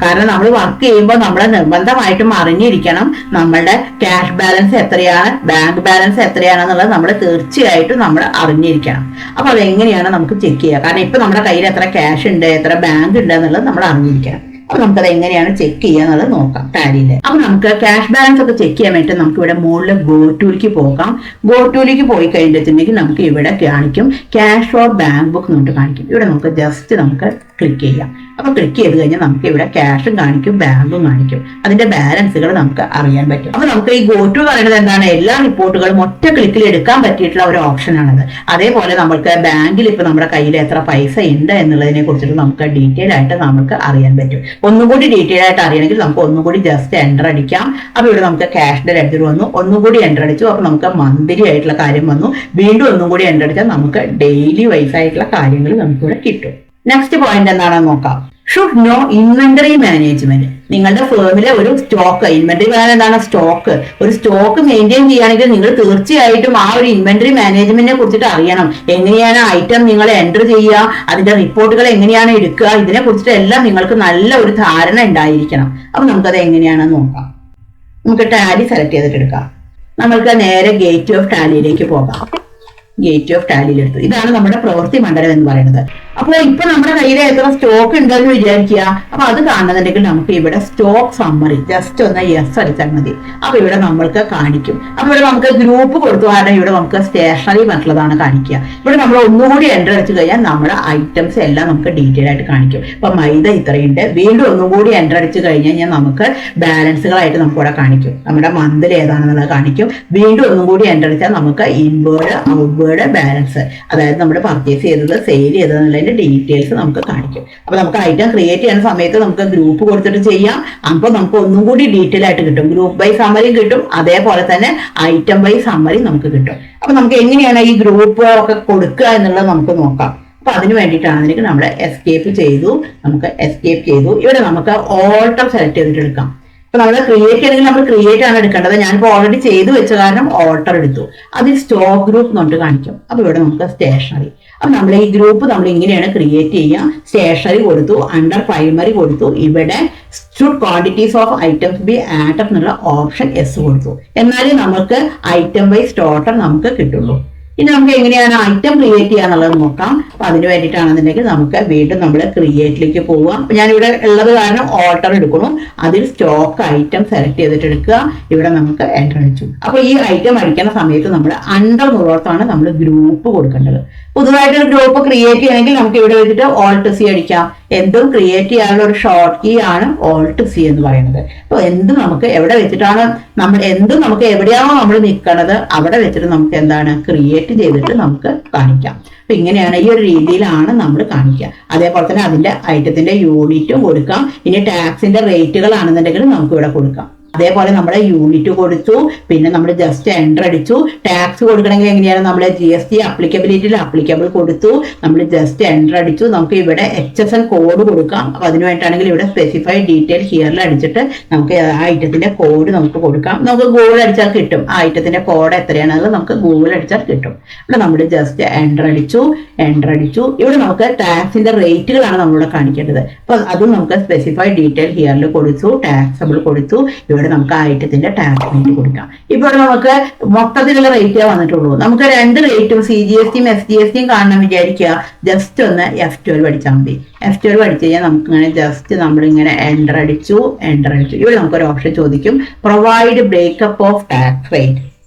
കാരണം നമ്മൾ വർക്ക് ചെയ്യുമ്പോൾ നമ്മൾ നിർബന്ധമായിട്ടും അറിഞ്ഞിരിക്കണം നമ്മളുടെ ക്യാഷ് ബാലൻസ് എത്രയാണ് ബാങ്ക് ബാലൻസ് എത്രയാണെന്നുള്ളത് നമ്മൾ തീർച്ചയായിട്ടും നമ്മൾ അറിഞ്ഞിരിക്കണം. അപ്പൊ അതെങ്ങനെയാണ് നമുക്ക് ചെക്ക് ചെയ്യുക? കാരണം ഇപ്പൊ നമ്മുടെ കയ്യിൽ എത്ര ക്യാഷ് ഉണ്ട് എത്ര ബാങ്ക് ഉണ്ട് എന്നുള്ളത് നമ്മൾ അറിഞ്ഞിരിക്കണം. അപ്പൊ നമുക്കത് എങ്ങനെയാണ് ചെക്ക് ചെയ്യുക നോക്കാം ടാലിയിൽ അപ്പൊ നമുക്ക് ക്യാഷ് ബാലൻസ് ഒക്കെ ചെക്ക് ചെയ്യാൻ വേണ്ടി നമുക്ക് ഇവിടെ മുകളിൽ ഗോ ടൂലേക്ക് പോകാം. ഗോ ടൂലേക്ക് പോയി കഴിഞ്ഞിട്ടുണ്ടെങ്കിൽ നമുക്ക് ഇവിടെ കാണിക്കും ക്യാഷ് ഓർ ബാങ്ക് ബുക്ക് എന്നിട്ട് കാണിക്കും. ഇവിടെ നമുക്ക് ജസ്റ്റ് നമുക്ക് ക്ലിക്ക് ചെയ്യാം. അപ്പൊ ക്ലിക്ക് ചെയ്ത് കഴിഞ്ഞാൽ നമുക്ക് ഇവിടെ ക്യാഷും കാണിക്കും ബാങ്കും കാണിക്കും. അതിന്റെ ബാലൻസുകൾ നമുക്ക് അറിയാൻ പറ്റും. അപ്പൊ നമുക്ക് ഈ ഗോ ടു പറയുന്നത് എന്താണ്? എല്ലാ റിപ്പോർട്ടുകളും ഒറ്റ ക്ലിക്കിൽ എടുക്കാൻ പറ്റിയിട്ടുള്ള ഒരു ഓപ്ഷനാണത് അതേപോലെ നമുക്ക് ബാങ്കിൽ ഇപ്പൊ നമ്മുടെ കയ്യിൽ എത്ര പൈസ ഉണ്ട് എന്നുള്ളതിനെ കുറിച്ചിട്ട് നമുക്ക് ഡീറ്റെയിൽ ആയിട്ട് നമുക്ക് അറിയാൻ പറ്റും. ഒന്നും കൂടി ഡീറ്റെയിൽ ആയിട്ട് അറിയണമെങ്കിൽ നമുക്ക് ഒന്നും കൂടി ജസ്റ്റ് എന്റർ അടിക്കാം. അപ്പൊ ഇവിടെ നമുക്ക് ക്യാഷിന്റെ ലെഡ്ജർ വന്നു. ഒന്നുകൂടി എന്റർ അടിച്ചു. അപ്പൊ നമുക്ക് മന്ത്ലി ആയിട്ടുള്ള കാര്യം വന്നു. വീണ്ടും ഒന്നും കൂടി എന്റർ അടിച്ചാൽ നമുക്ക് ഡെയിലി വൈസ് ആയിട്ടുള്ള കാര്യങ്ങൾ നമുക്കിവിടെ കിട്ടും. നെക്സ്റ്റ് പോയിന്റ് എന്താണെന്ന് നോക്കാം. ഷുഡ് നോ ഇൻവെന്ററി മാനേജ്മെന്റ് നിങ്ങളുടെ ഫേമിലെ ഒരു സ്റ്റോക്ക് ഇൻവെന്ററി പറയാൻ എന്താണ്? സ്റ്റോക്ക് ഒരു സ്റ്റോക്ക് മെയിന്റെയിൻ ചെയ്യുകയാണെങ്കിൽ നിങ്ങൾ തീർച്ചയായിട്ടും ആ ഒരു ഇൻവെന്ററി മാനേജ്മെന്റിനെ കുറിച്ചിട്ട് അറിയണം. എങ്ങനെയാണ് ഐറ്റം നിങ്ങൾ എന്റർ ചെയ്യുക അതിന്റെ റിപ്പോർട്ടുകൾ എങ്ങനെയാണ് എടുക്കുക ഇതിനെ കുറിച്ചിട്ട് എല്ലാം നിങ്ങൾക്ക് നല്ല ഒരു ധാരണ ഉണ്ടായിരിക്കണം. അപ്പൊ നമുക്കത് എങ്ങനെയാണെന്ന് നോക്കാം. നമുക്ക് ടാലി സെലക്ട് ചെയ്തിട്ട് എടുക്കാം. നമ്മൾക്ക് നേരെ ഗേറ്റ് ഓഫ് ടാലിയിലേക്ക് പോകാം. ഗേറ്റ് ഓഫ് ടാലിയിൽ എടുത്തു ഇതാണ് നമ്മുടെ പ്രവൃത്തി മണ്ഡലം എന്ന് പറയുന്നത്. അപ്പോൾ ഇപ്പൊ നമ്മുടെ കയ്യിൽ എത്ര സ്റ്റോക്ക് ഉണ്ടെന്ന് വിചാരിക്കുക? അപ്പൊ അത് കാണുന്നുണ്ടെങ്കിൽ നമുക്ക് ഇവിടെ സ്റ്റോക്ക് സമ്മറി ജസ്റ്റ് ഒന്ന് എസ് അടിച്ചാൽ മതി. അപ്പൊ ഇവിടെ നമ്മൾക്ക് കാണിക്കും. അപ്പൊ ഇവിടെ നമുക്ക് ഗ്രൂപ്പ് കൊടുത്തു. കാരണം ഇവിടെ നമുക്ക് സ്റ്റേഷനറി മറ്റുള്ളതാണ് കാണിക്കുക. ഇവിടെ നമ്മൾ ഒന്നുകൂടി എന്റർ അടിച്ചു കഴിഞ്ഞാൽ നമ്മുടെ ഐറ്റംസ് എല്ലാം നമുക്ക് ഡീറ്റെയിൽ ആയിട്ട് കാണിക്കും. ഇപ്പൊ മൈദ ഇത്രയുണ്ട്. വീണ്ടും ഒന്നുകൂടി എന്റർ അടിച്ചു കഴിഞ്ഞ് കഴിഞ്ഞാൽ നമുക്ക് ബാലൻസുകളായിട്ട് നമുക്ക് ഇവിടെ കാണിക്കും. നമ്മുടെ മന്തിൽ ഏതാണെന്നുള്ളത് കാണിക്കും. വീണ്ടും ഒന്നും കൂടി എന്റർ അടിച്ചാൽ നമുക്ക് ഇൻവേർഡ് ഔട്ട്വേർഡ് ബാലൻസ് അതായത് നമ്മൾ പർച്ചേസ് ചെയ്തത് സെയിൽ ചെയ്തതെന്നുള്ളതിന്റെ ഡീറ്റെയിൽസ് നമുക്ക് കാണിക്കും. അപ്പൊ നമുക്ക് ഐറ്റം ക്രിയേറ്റ് ചെയ്യുന്ന സമയത്ത് നമുക്ക് ഗ്രൂപ്പ് കൊടുത്തിട്ട് ചെയ്യാം. അപ്പോൾ നമുക്ക് ഒന്നും കൂടി ഡീറ്റെയിൽ ആയിട്ട് കിട്ടും. ഗ്രൂപ്പ് ബൈ സമ്മറി കിട്ടും. അതേപോലെ തന്നെ ഐറ്റം ബൈ സമ്മറി നമുക്ക് കിട്ടും. അപ്പൊ നമുക്ക് എങ്ങനെയാണ് ഈ ഗ്രൂപ്പ് ഒക്കെ കൊടുക്കുക എന്നുള്ളത് നമുക്ക് നോക്കാം. അപ്പൊ അതിന് വേണ്ടിയിട്ടാണ് വേണ്ടിയിട്ടാണെങ്കിൽ നമ്മൾ എസ്കേപ്പ് ചെയ്തു. നമുക്ക് എസ്കേപ്പ് ചെയ്തു. ഇവിടെ നമുക്ക് ഓൾട്ടർ സെലക്ട് ചെയ്തിട്ട് എടുക്കാം. നമ്മൾ ക്രിയേറ്റ് ചെയ്യണമെങ്കിൽ നമ്മൾ ക്രിയേറ്റ് ആണ് എടുക്കേണ്ടത്. ഞാനിപ്പോൾ ഓൾറെഡി ചെയ്തു വെച്ച കാരണം ഓൾട്ടർ എടുത്തു. അതിൽ സ്റ്റോക്ക് ഗ്രൂപ്പ് എന്നിട്ട് കാണിക്കും. അപ്പൊ ഇവിടെ നമുക്ക് സ്റ്റേഷനറി അപ്പൊ നമ്മൾ ഈ ഗ്രൂപ്പ് നമ്മൾ ഇങ്ങനെയാണ് ക്രിയേറ്റ് ചെയ്യുക. സ്റ്റേഷനറി കൊടുത്തു അണ്ടർ പ്രൈമറി കൊടുത്തു. ഇവിടെ should quantities of items be add എന്നുള്ള ഓപ്ഷൻ എസ് കൊടുത്തു. എന്നാലേ നമുക്ക് ഐറ്റം വൈസ് ടോട്ടൽ നമുക്ക് കിട്ടുള്ളൂ. ഇനി നമുക്ക് എങ്ങനെയാണ് ഐറ്റം ക്രിയേറ്റ് ചെയ്യാന്നുള്ളത് നോക്കാം. അപ്പൊ അതിന് വേണ്ടിയിട്ടാണെന്നുണ്ടെങ്കിൽ നമുക്ക് വീണ്ടും നമ്മൾ ക്രിയേറ്റിലേക്ക് പോവാം ഞാനിവിടെ ഉള്ളത് കാരണം ഓർഡർ എടുക്കണം അതിൽ സ്റ്റോക്ക് ഐറ്റം സെലക്ട് ചെയ്തിട്ട് എടുക്കുക. ഇവിടെ നമുക്ക് എന്റർ അടിച്ചു. അപ്പൊ ഈ ഐറ്റം അടിക്കുന്ന സമയത്ത് നമ്മൾ അണ്ടർ നുള്ളത്താണ് നമ്മൾ ഗ്രൂപ്പ് കൊടുക്കേണ്ടത്. പുതുതായിട്ട് ഒരു ഗ്രൂപ്പ് ക്രിയേറ്റ് ചെയ്യണമെങ്കിൽ നമുക്ക് ഇവിടെ വെച്ചിട്ട് ഓൾട്ട് സി അടിക്കാം. എന്തും ക്രിയേറ്റ് ചെയ്യാനുള്ള ഒരു ഷോർട്ട് കീ ആണ് ഓൾട്ട് സി എന്ന് പറയുന്നത്. അപ്പോൾ എന്ത് നമുക്ക് എവിടെ വെച്ചിട്ടാണ് നമ്മൾ എന്തും നമുക്ക് എവിടെയാണോ നമ്മൾ നിൽക്കണത് അവിടെ വെച്ചിട്ട് നമുക്ക് എന്താണ് ക്രിയേറ്റ് ചെയ്തിട്ട് നമുക്ക് കാണിക്കാം. അപ്പൊ ഇങ്ങനെയാണ് ഈ ഒരു രീതിയിലാണ് നമ്മൾ കാണിക്കുക. അതേപോലെ തന്നെ അതിന്റെ ഐറ്റത്തിന്റെ യൂണിറ്റും കൊടുക്കാം. ഇനി ടാക്സിന്റെ റേറ്റുകളാണെന്നുണ്ടെങ്കിൽ നമുക്ക് ഇവിടെ കൊടുക്കാം. അതേപോലെ നമ്മുടെ യൂണിറ്റ് കൊടുത്തു. പിന്നെ നമ്മൾ ജസ്റ്റ് എന്റർ അടിച്ചു. ടാക്സ് കൊടുക്കണമെങ്കിൽ എങ്ങനെയാണ് നമ്മൾ ജി എസ് ടി അപ്ലിക്കബിലിറ്റിയിൽ അപ്ലിക്കബിൾ കൊടുത്തു. നമ്മൾ ജസ്റ്റ് എന്റർ അടിച്ചു. നമുക്ക് ഇവിടെ എച്ച് എസ് എൻ കോഡ് കൊടുക്കാം. അപ്പോൾ അതിനുവേണ്ടിയിട്ടാണെങ്കിൽ ഇവിടെ സ്പെസിഫൈഡ് ഡീറ്റെയിൽ ഹിയറിൽ അടിച്ചിട്ട് നമുക്ക് ആ ഐറ്റത്തിന്റെ കോഡ് നമുക്ക് കൊടുക്കാം. നമുക്ക് ഗൂഗിൾ അടിച്ചാൽ കിട്ടും. ആ ഐറ്റത്തിന്റെ കോഡ് എത്രയാണെന്നുള്ളത് നമുക്ക് ഗൂഗിൾ അടിച്ചാൽ കിട്ടും. ഇവിടെ നമ്മൾ ജസ്റ്റ് എന്റർ അടിച്ചു. എന്റർ അടിച്ചു. ഇവിടെ നമുക്ക് ടാക്സിന്റെ റേറ്റുകളാണ് നമ്മളിവിടെ കാണിക്കേണ്ടത്. അപ്പോൾ അതും നമുക്ക് സ്പെസിഫൈഡ് ഡീറ്റെയിൽ ഹിയറിൽ കൊടുത്തു. ടാക്സ് നമ്മൾ കൊടുത്തു. ഇവിടെ നമുക്ക് ആ ഐറ്റത്തിന്റെ ടാക്സ് റേറ്റ് കൊടുക്കാം. ഇപ്പൊ നമുക്ക് മൊത്തത്തിലുള്ള റേറ്റേ വന്നിട്ടുള്ളൂ. നമുക്ക് രണ്ട് റേറ്റും സി ജി എസ് ടിയും എസ് ജി എസ് ടിയും കാണണം വിചാരിക്കുക. ജസ്റ്റ് ഒന്ന് എഫ് ട്വൽവ് അടിച്ചാൽ മതി. എഫ് ട്വൽവ് അടിച്ചു കഴിഞ്ഞാൽ നമുക്ക് ഇങ്ങനെ ജസ്റ്റ് നമ്മളിങ്ങനെ എന്റർ അടിച്ചു എന്റർ അടിച്ചു. ഇവിടെ നമുക്കൊരു ഓപ്ഷൻ ചോദിക്കും. Provide breakup of tax rate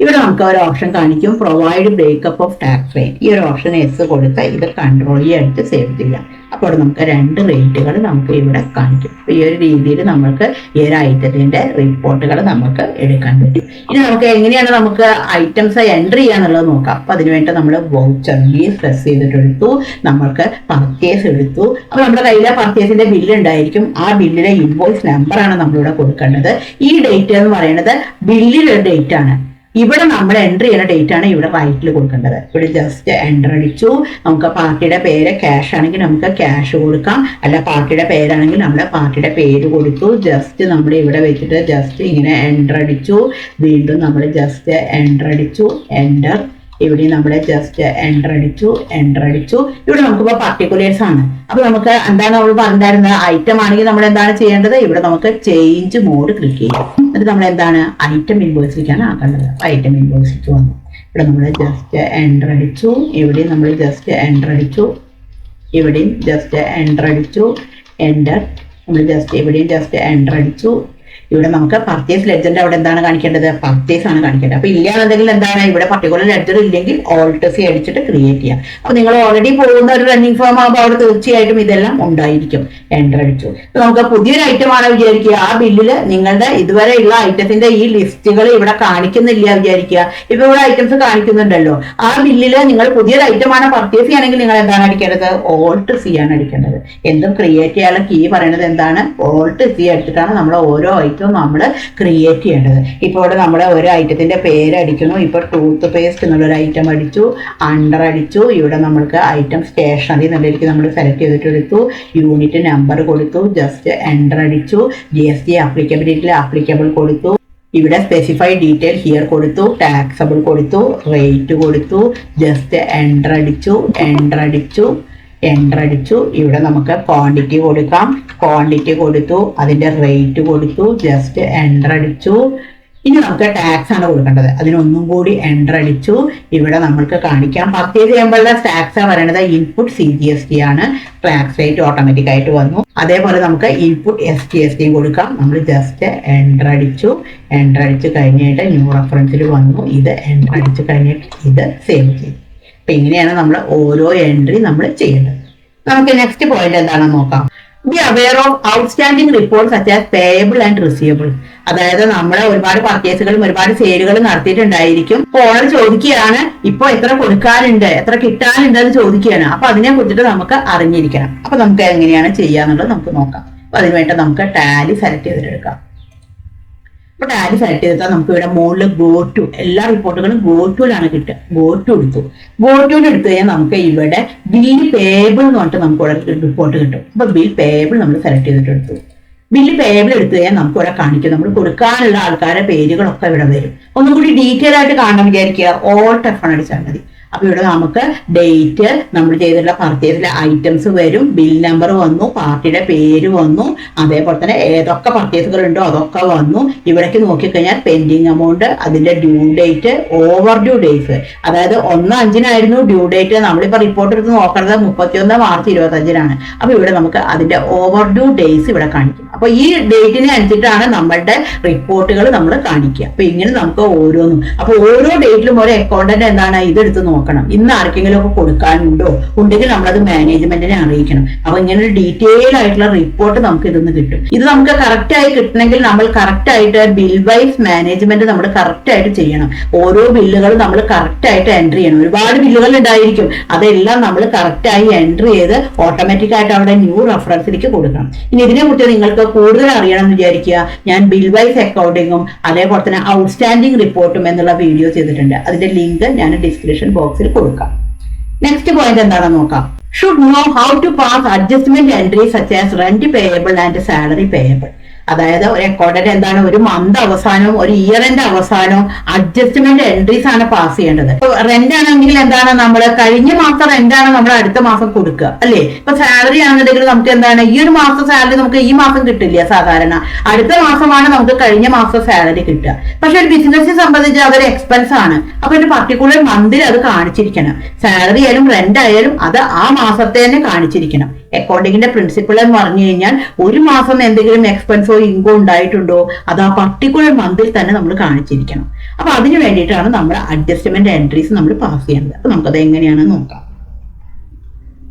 ഇവിടെ നമുക്ക് ഒരു ഓപ്ഷൻ കാണിക്കും. Provide breakup of tax rate ഈ ഒരു ഓപ്ഷൻ എസ് കൊടുത്താൽ ഇത് കൺട്രോൾ ചെയ്ത് സേവ് ചെയ്യാം. അപ്പോൾ നമുക്ക് രണ്ട് റേറ്റുകൾ നമുക്ക് ഇവിടെ കാണിക്കും. ഈ ഒരു രീതിയിൽ നമുക്ക് ഈ ഒരു ഐറ്റത്തിന്റെ റിപ്പോർട്ടുകൾ നമുക്ക് എടുക്കാൻ പറ്റും. ഇനി നമുക്ക് എങ്ങനെയാണ് നമുക്ക് ഐറ്റംസ് എൻട്രി ചെയ്യാന്നുള്ളത് നോക്കാം. അപ്പോൾ അതിനുവേണ്ടി നമ്മൾ വൗച്ചർ ബി പ്രസ് ചെയ്തിട്ടെടുത്തു. നമ്മൾക്ക് പർച്ചേസ് എടുത്തു. അപ്പോൾ നമ്മുടെ കയ്യിലെ പർച്ചേസിന്റെ ബില്ല് ഉണ്ടായിരിക്കും. ആ ബില്ലിലെ ഇൻവോയ്സ് നമ്പറാണ് നമ്മളിവിടെ കൊടുക്കേണ്ടത്. ഈ ഡേറ്റ് എന്ന് പറയുന്നത് ബില്ലിലെ ഡേറ്റ് ആണ്. ഇവിടെ നമ്മൾ എൻട്രി ചെയ്യുന്ന ഡേറ്റ് ആണ് ഇവിടെ റൈറ്റിൽ കൊടുക്കേണ്ടത്. ഇവിടെ ജസ്റ്റ് എന്റർ അടിച്ചു. നമുക്ക് പാർട്ടിയുടെ പേര് ക്യാഷ് ആണെങ്കിൽ നമുക്ക് ക്യാഷ് കൊടുക്കാം. അല്ല പാർട്ടിയുടെ പേരാണെങ്കിൽ നമ്മുടെ പാർട്ടിയുടെ പേര് കൊടുത്തു. ജസ്റ്റ് നമ്മൾ ഇവിടെ വെച്ചിട്ട് ജസ്റ്റ് ഇങ്ങനെ എന്റർ അടിച്ചു. വീണ്ടും നമ്മൾ ജസ്റ്റ് എന്റർ അടിച്ചു. എന്റർ ഇവിടെ നമ്മൾ ജസ്റ്റ് എന്റർ അടിച്ചു എന്റർ അടിച്ചു. ഇവിടെ നമുക്കിപ്പോൾ പർട്ടിക്കുലേഴ്സ് ആണ്. അപ്പൊ നമുക്ക് എന്താണ് നമ്മൾ പറഞ്ഞിരുന്നത്? ഐറ്റം ആണെങ്കിൽ നമ്മൾ എന്താണ് ചെയ്യേണ്ടത്? ഇവിടെ നമുക്ക് ചേഞ്ച് മോഡ് ക്ലിക്ക് ചെയ്യാം. എന്നിട്ട് നമ്മൾ എന്താണ്? ഐറ്റം ഇൻവോയ്സിലേക്കാണ് ആക്കേണ്ടത്. ഐറ്റം ഇൻവോയ്സിലേക്ക് വന്നു. ഇവിടെ നമ്മൾ ജസ്റ്റ് എന്റർ അടിച്ചു. ഇവിടെ നമ്മൾ ജസ്റ്റ് എന്റർ അടിച്ചു. ഇവിടെയും ജസ്റ്റ് എന്റർ അടിച്ചു. എന്റർ നമ്മൾ ജസ്റ്റ് ഇവിടെയും ജസ്റ്റ് എന്റർ അടിച്ചു. ഇവിടെ നമുക്ക് പർച്ചേസ് ലെഡ്ജറിന്റെ അവിടെ എന്താണ് കാണിക്കേണ്ടത്? പർച്ചേസ് ആണ് കാണിക്കേണ്ടത്. അപ്പൊ ഇല്ലാന്നുണ്ടെങ്കിൽ എന്താണ്? ഇവിടെ പർട്ടിക്കുലർ ലെഡ്ജർ ഇല്ലെങ്കിൽ ഓൾട്ട് സി അടിച്ചിട്ട് ക്രിയേറ്റ് ചെയ്യാം. അപ്പൊ നിങ്ങൾ ഓൾറെഡി പോകുന്ന ഒരു റണ്ണിങ് ഫോം ആകുമ്പോൾ അവിടെ തീർച്ചയായിട്ടും ഇതെല്ലാം ഉണ്ടായിരിക്കും. എന്റർ അടിച്ചു. നമുക്ക് പുതിയൊരു ഐറ്റം ആണ് വിചാരിക്കുക. ആ ബില്ലിൽ നിങ്ങളുടെ ഇതുവരെയുള്ള ഐറ്റത്തിന്റെ ഈ ലിസ്റ്റുകൾ ഇവിടെ കാണിക്കുന്നില്ല വിചാരിക്കുക. ഇപ്പൊ ഇവിടെ ഐറ്റംസ് കാണിക്കുന്നുണ്ടല്ലോ. ആ ബില്ലിൽ നിങ്ങൾ പുതിയൊരു ഐറ്റം ആണ് പർച്ചേസ് ചെയ്യണമെങ്കിൽ നിങ്ങൾ എന്താണ് അടിക്കേണ്ടത്? ഓൾട്ട് സി ആണ് അടിക്കേണ്ടത്. എന്തും ക്രിയേറ്റ് ചെയ്യാനുള്ള കീ പറയുന്നത് എന്താണ്? ഓൾട്ട് സി അടിച്ചിട്ടാണ് നമ്മൾ ഓരോ ഐറ്റവും നമ്മൾ ക്രിയേറ്റ് ചെയ്യേണ്ടത്. ഇപ്പോൾ ഇവിടെ നമ്മൾ ഒരു ഐറ്റത്തിന്റെ പേര് അടിക്കുന്നു. ഇപ്പോൾ ടൂത്ത് പേസ്റ്റ് എന്നുള്ളൊരു ഐറ്റം അടിച്ചു. അണ്ടർ അടിച്ചു. ഇവിടെ നമ്മൾക്ക് ഐറ്റം സ്റ്റേഷനറി എന്നുള്ളതിലേക്ക് നമ്മൾ സെലക്ട് ചെയ്തിട്ട് എടുത്തു. യൂണിറ്റ് നമ്പർ കൊടുത്തു. ജസ്റ്റ് എന്റർ അടിച്ചു. ജി എസ് ടി ആപ്ലിക്കബിലിറ്റിയിൽ ആപ്ലിക്കബിൾ കൊടുത്തു. ഇവിടെ സ്പെസിഫൈ ഡീറ്റെയിൽ ഹിയർ കൊടുത്തു. ടാക്സബിൾ കൊടുത്തു. റേറ്റ് കൊടുത്തു. ജസ്റ്റ് എന്റർ അടിച്ചു. എന്റർ അടിച്ചു. എന്റർ അടിച്ചു. ഇവിടെ നമുക്ക് ക്വാണ്ടിറ്റി കൊടുക്കാം. ക്വാണ്ടിറ്റി കൊടുത്തു. അതിന്റെ റേറ്റ് കൊടുത്തു. ജസ്റ്റ് എന്റർ അടിച്ചു. ഇനി നമുക്ക് ടാക്സ് ആണ് കൊടുക്കേണ്ടത്. അതിനൊന്നും കൂടി എന്റർ അടിച്ചു. ഇവിടെ നമ്മൾക്ക് കാണിക്കാം. പർച്ചേസ് ചെയ്യുമ്പോഴുള്ള ടാക്സ് പറയുന്നത് input C G S T ആണ്. ടാക്സ് റേറ്റ് ഓട്ടോമാറ്റിക് ആയിട്ട് വന്നു. അതേപോലെ നമുക്ക് ഇൻപുട്ട് എസ് ടി എസ് ടിയും കൊടുക്കാം. നമ്മൾ ജസ്റ്റ് എന്റർ അടിച്ചു. എന്റർ അടിച്ച് കഴിഞ്ഞിട്ട് ന്യൂ റെഫറൻസിൽ വന്നു. ഇത് എന്റർ അടിച്ച് കഴിഞ്ഞിട്ട് ഇത് സേവ് ചെയ്തു. അപ്പൊ ഇങ്ങനെയാണ് നമ്മൾ ഓരോ എൻട്രി നമ്മൾ ചെയ്യേണ്ടത്. നമുക്ക് നെക്സ്റ്റ് പോയിന്റ് എന്താണെന്ന് നോക്കാം. Be aware of outstanding report such as payable and receivable അതായത് നമ്മൾ ഒരുപാട് പർച്ചേസുകളും ഒരുപാട് സെയിലുകളും നടത്തിയിട്ടുണ്ടായിരിക്കും. ഓണർ ചോദിക്കുകയാണ് ഇപ്പൊ എത്ര കൊടുക്കാനുണ്ട്? എത്ര കിട്ടാനുണ്ട്? എന്ന് ചോദിക്കുകയാണ്. അപ്പൊ അതിനെ കുറിച്ചിട്ട് നമുക്ക് അറിഞ്ഞിരിക്കണം. അപ്പൊ നമുക്ക് എങ്ങനെയാണ് ചെയ്യാന്നുള്ളത് നമുക്ക് നോക്കാം. അപ്പൊ അതിനുവേണ്ടി നമുക്ക് ടാലി സെലക്ട് ചെയ്തിട്ടെടുക്കാം അപ്പൊ ടാലി സെലക്ട് ചെയ്താൽ നമുക്ക് ഇവിടെ മുകളിൽ ഗോ ടു എല്ലാ റിപ്പോർട്ടുകളും ഗോ ടുവിലാണ് കിട്ടുക. ഗോ ടു എടുത്തു. ഗോ ടുവിൽ എടുത്തു കഴിഞ്ഞാൽ നമുക്ക് ഇവിടെ ബിൽ പേബിൾ എന്ന് പറഞ്ഞിട്ട് നമുക്ക് ഇവിടെ റിപ്പോർട്ട് കിട്ടും. അപ്പൊ ബിൽ പേബിൾ നമ്മൾ സെലക്ട് ചെയ്തിട്ട് എടുത്തു. ബില്ല് പേബിൾ എടുത്തു കഴിഞ്ഞാൽ നമുക്ക് ഇവിടെ കാണിക്കും. നമ്മൾ കൊടുക്കാനുള്ള ആൾക്കാരുടെ പേരുകളൊക്കെ ഇവിടെ വരും. ഒന്നും കൂടി ഡീറ്റെയിൽ ആയിട്ട് കാണാൻ വിചാരിക്കുക. ഓൾ ടെഫൺ അടിച്ചാൽ മതി. അപ്പൊ ഇവിടെ നമുക്ക് ഡേറ്റ് നമ്മൾ ചെയ്തിട്ടുള്ള പർച്ചേസിലെ ഐറ്റംസ് വരും ബിൽ നമ്പർ വന്നു പാർട്ടിയുടെ പേര് വന്നു അതേപോലെ തന്നെ ഏതൊക്കെ പർച്ചേസുകൾ ഉണ്ടോ അതൊക്കെ വന്നു. ഇവിടേക്ക് നോക്കിക്കഴിഞ്ഞാൽ പെൻഡിങ് എമൗണ്ട് അതിന്റെ due date over due days അതായത് ഒന്ന് അഞ്ചിനായിരുന്നു ഡ്യൂ ഡേറ്റ് നമ്മളിപ്പോൾ റിപ്പോർട്ട് എടുത്ത് നോക്കുന്നത് മുപ്പത്തിയൊന്ന് മാർച്ച് ഇരുപത്തഞ്ചിനാണ്. അപ്പൊ ഇവിടെ നമുക്ക് അതിന്റെ ഓവർ ഡ്യൂ ഡേയ്സ് ഇവിടെ കാണിക്കും. അപ്പൊ ഈ ഡേറ്റിനെ അനുസരിച്ചിട്ടാണ് നമ്മളുടെ റിപ്പോർട്ടുകൾ നമ്മൾ കാണിക്കുക. അപ്പൊ ഇങ്ങനെ നമുക്ക് ഓരോന്നും. അപ്പൊ ഓരോ ഡേറ്റിലും ഒരു അക്കൗണ്ടന്റ് എന്താണ്? ഇതെടുത്ത് നോക്കണം. ഇന്ന് ആർക്കെങ്കിലും ഒക്കെ കൊടുക്കാനുണ്ടോ? ഉണ്ടെങ്കിൽ നമ്മൾ അത് മാനേജ്മെന്റിനെ അറിയിക്കണം. അപ്പൊ ഇങ്ങനെ ഒരു ഡീറ്റെയിൽ ആയിട്ടുള്ള റിപ്പോർട്ട് നമുക്ക് ഇതിന്ന് കിട്ടും. ഇത് നമുക്ക് കറക്റ്റ് ആയി കിട്ടണമെങ്കിൽ നമ്മൾ കറക്റ്റ് ആയിട്ട് ബിൽ വൈസ് മാനേജ്മെന്റ് നമ്മൾ കറക്റ്റ് ആയിട്ട് ചെയ്യണം. ഓരോ ബില്ലുകളും നമ്മൾ കറക്റ്റ് ആയിട്ട് എൻട്രി ചെയ്യണം. ഒരുപാട് ബില്ലുകൾ ഉണ്ടായിരിക്കും. അതെല്ലാം നമ്മൾ കറക്റ്റ് ആയി എൻട്രി ചെയ്ത് ഓട്ടോമാറ്റിക് ആയിട്ട് അവിടെ ന്യൂ റെഫറൻസിലേക്ക് കൊടുക്കണം. ഇനി ഇതിനെ കുറിച്ച് നിങ്ങൾക്ക് കൂടുതൽ അറിയണം എന്ന് വിചാരിക്കുക. ഞാൻ ബിൽ വൈസ് അക്കൗണ്ടിങ്ങും അതേപോലെ തന്നെ ഔട്ട്സ്റ്റാൻഡിംഗ് റിപ്പോർട്ടും എന്നുള്ള വീഡിയോ ചെയ്തിട്ടുണ്ട്. അതിന്റെ ലിങ്ക് ഞാൻ ഡിസ്ക്രിപ്ഷൻ ബോക്സിൽ കൊടുക്കാം. നെക്സ്റ്റ് പോയിന്റ് എന്താണെന്ന് നോക്കാം. Should know how to pass adjustment entry such as rent payable and salary payable അതായത് ഒരു അക്കൗണ്ടന്റ് എന്താണ് ഒരു മന്ത് അവസാനവും ഒരു ഇയറിന്റെ അവസാനവും അഡ്ജസ്റ്റ്മെന്റ് എൻട്രീസ് ആണ് പാസ് ചെയ്യേണ്ടത്. റെന്റ് ആണെങ്കിൽ എന്താണ് നമ്മൾ കഴിഞ്ഞ മാസം റെന്റ് ആണ് നമ്മൾ അടുത്ത മാസം കൊടുക്കുക അല്ലേ? ഇപ്പൊ സാലറി ആണെന്നുണ്ടെങ്കിൽ നമുക്ക് എന്താണ് ഈ ഒരു മാസം സാലറി നമുക്ക് ഈ മാസം കിട്ടില്ല സാധാരണ. അടുത്ത മാസമാണ് നമുക്ക് കഴിഞ്ഞ മാസം സാലറി കിട്ടുക. പക്ഷെ ഒരു ബിസിനസ്സിനെ സംബന്ധിച്ച് അതൊരു എക്സ്പെൻസ് ആണ്. അപ്പൊ ഒരു പർട്ടിക്കുലർ മന്തിൽ അത് കാണിച്ചിരിക്കണം. സാലറി ആയാലും റെന്റ് ആയാലും അത് ആ മാസത്തെ തന്നെ കാണിച്ചിരിക്കണം. അക്കൗണ്ടിങ്ങിന്റെ പ്രിൻസിപ്പിൾ എന്ന് പറഞ്ഞു കഴിഞ്ഞാൽ ഒരു മാസം എന്തെങ്കിലും എക്സ്പെൻസോ ഇൻകോ ഉണ്ടായിട്ടുണ്ടോ അത് ആ പർട്ടിക്കുലർ മന്തിൽ തന്നെ നമ്മൾ കാണിച്ചിരിക്കണം. അപ്പൊ അതിന് വേണ്ടിയിട്ടാണ് നമ്മൾ അഡ്ജസ്റ്റ്മെന്റ് എൻട്രീസ് നമ്മൾ പാസ് ചെയ്യുന്നത്. അപ്പൊ നമുക്കത് എങ്ങനെയാണെന്ന് നോക്കാം.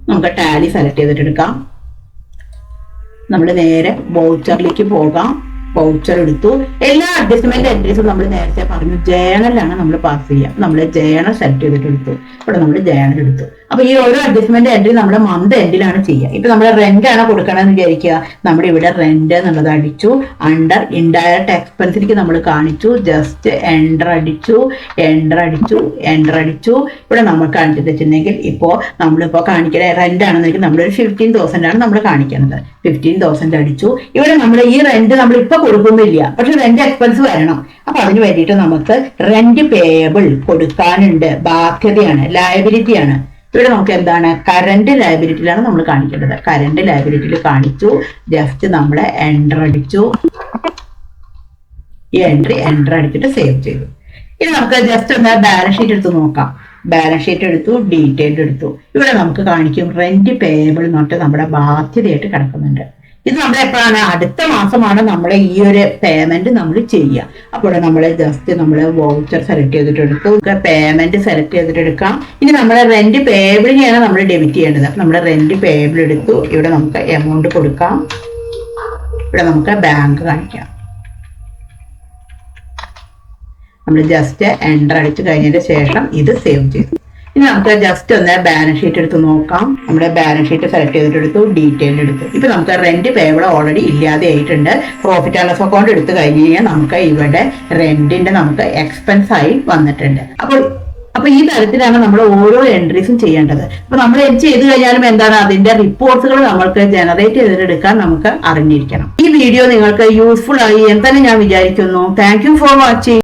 നമുക്ക് ടാലി സെലക്ട് ചെയ്തിട്ട് എടുക്കാം. നമ്മൾ നേരെ വൗച്ചറിലേക്ക് പോകാം. വൗച്ചർ എടുത്തു. എല്ലാ അഡ്ജസ്റ്റ്മെന്റ് എൻട്രീസും നമ്മൾ നേരത്തെ പറഞ്ഞു. ജേണലാണ് നമ്മൾ പാസ് ചെയ്യുക. നമ്മൾ ജേണൽ സെലക്ട് ചെയ്തിട്ട് എടുത്തു. ഇവിടെ നമ്മൾ ജേണൽ എടുത്തു. അപ്പൊ ഈ ഓരോ അഡ്ജസ്റ്റ്മെന്റ് എൻട്രി നമ്മുടെ മന്ത് എൻഡിലാണ് ചെയ്യുക. ഇപ്പൊ നമ്മൾ റെന്റ് ആണ് കൊടുക്കണമെന്ന് വിചാരിക്കുക. നമ്മുടെ ഇവിടെ റെന്റ് എന്നുള്ളത് അടിച്ചു അണ്ടർ ഇൻഡയറക്ട് എക്സ്പെൻസിലേക്ക് നമ്മൾ കാണിച്ചു ജസ്റ്റ് എൻഡർ അടിച്ചു എൻഡർ അടിച്ചു എൻഡർ അടിച്ചു. ഇവിടെ നമ്മൾ കാണിച്ചത് വെച്ചിട്ടുണ്ടെങ്കിൽ ഇപ്പോൾ നമ്മളിപ്പോൾ കാണിക്കുന്ന റെന്റ് ആണെന്നെങ്കിൽ നമ്മളൊരു ഫിഫ്റ്റീൻ തൗസൻഡ് ആണ് നമ്മൾ കാണിക്കുന്നത്. ഫിഫ്റ്റീൻ തൗസൻഡ് അടിച്ചു. ഇവിടെ നമ്മൾ ഈ റെന്റ് നമ്മൾ ഇപ്പൊ കൊടുക്കുന്നില്ല. പക്ഷെ റെന്റ് എക്സ്പെൻസ് വരണം. അപ്പൊ അതിന് വേണ്ടിയിട്ട് നമുക്ക് റെന്റ് പേയബിൾ കൊടുക്കാനുണ്ട്. ബാധ്യതയാണ് ലയബിലിറ്റിയാണ് ഇവിടെ നമുക്ക് എന്താണ്? കറണ്ട് ലയബിലിറ്റിയിലാണ് നമ്മൾ കാണിക്കേണ്ടത്. കറണ്ട് ലയബിലിറ്റിയിൽ കാണിച്ചു. ജസ്റ്റ് നമ്മൾ എൻട്രി അടിച്ചു. ഈ എൻട്രി എൻട്രി അടിച്ചിട്ട് സേവ് ചെയ്തു. ഇനി നമുക്ക് ജസ്റ്റ് ഒന്ന് ബാലൻസ് ഷീറ്റ് എടുത്ത് നോക്കാം. ബാലൻസ് ഷീറ്റ് എടുത്തു ഡീറ്റെയിൽഡ് എടുത്തു. ഇവിടെ നമുക്ക് കാണിക്കും റെന്റ് പേയബിൾ പറഞ്ഞിട്ട് നമ്മുടെ ബാധ്യതയായിട്ട് കിടക്കുന്നുണ്ട്. ഇത് നമ്മൾ എപ്പോഴാണ് അടുത്ത മാസമാണ് നമ്മൾ ഈ ഒരു പേയ്മെന്റ് നമ്മൾ ചെയ്യുക. അപ്പോൾ നമ്മൾ ജസ്റ്റ് നമ്മൾ വൗച്ചർ സെലക്ട് ചെയ്തിട്ട് എടുക്കുക പേയ്മെന്റ് സെലക്ട് ചെയ്തിട്ട് എടുക്കാം ഇനി നമ്മൾ റെന്റ് പേബിളിനെയാണ് നമ്മൾ ഡെബിറ്റ് ചെയ്യേണ്ടത്. നമ്മൾ റെന്റ് പേബിൾ എടുത്തു. ഇവിടെ നമുക്ക് എമൗണ്ട് കൊടുക്കാം. ഇവിടെ നമുക്ക് ബാങ്ക് കാണിക്കാം. നമ്മൾ ജസ്റ്റ് എന്റർ അടിച്ചു കഴിഞ്ഞതിന് ശേഷം ഇത് സേവ് ചെയ്തു. ഇനി നമുക്ക് ജസ്റ്റ് ഒന്ന് ബാലൻസ് ഷീറ്റ് എടുത്ത് നോക്കാം. നമ്മുടെ ബാലൻസ് ഷീറ്റ് സെലക്ട് ചെയ്തിട്ട് എടുത്തു ഡീറ്റെയിൽ എടുത്തു. ഇപ്പൊ നമുക്ക് റെന്റ് പേബിൾ ഓൾറെഡി ഇല്ലാതെ ആയിട്ടുണ്ട് പ്രോഫിറ്റ് ആൻഡ് ലോസ് അക്കൗണ്ട് എടുത്തു കഴിഞ്ഞ് കഴിഞ്ഞാൽ നമുക്ക് ഇവിടെ റെന്റിന്റെ നമുക്ക് എക്സ്പെൻസ് ആയി വന്നിട്ടുണ്ട്. അപ്പോൾ അപ്പൊ ഈ തരത്തിലാണ് നമ്മൾ ഓരോ എൻട്രീസും ചെയ്യേണ്ടത്. അപ്പൊ നമ്മൾ എന്ത് ചെയ്തു കഴിഞ്ഞാലും എന്താണ് അതിന്റെ റിപ്പോർട്ടുകൾ നമ്മൾക്ക് ജനറേറ്റ് ചെയ്തെടുക്കാൻ നമുക്ക് അറിഞ്ഞിരിക്കണം. ഈ വീഡിയോ നിങ്ങൾക്ക് യൂസ്ഫുൾ ആയി എന്ന് തന്നെ ഞാൻ വിചാരിക്കുന്നു. Thank for watching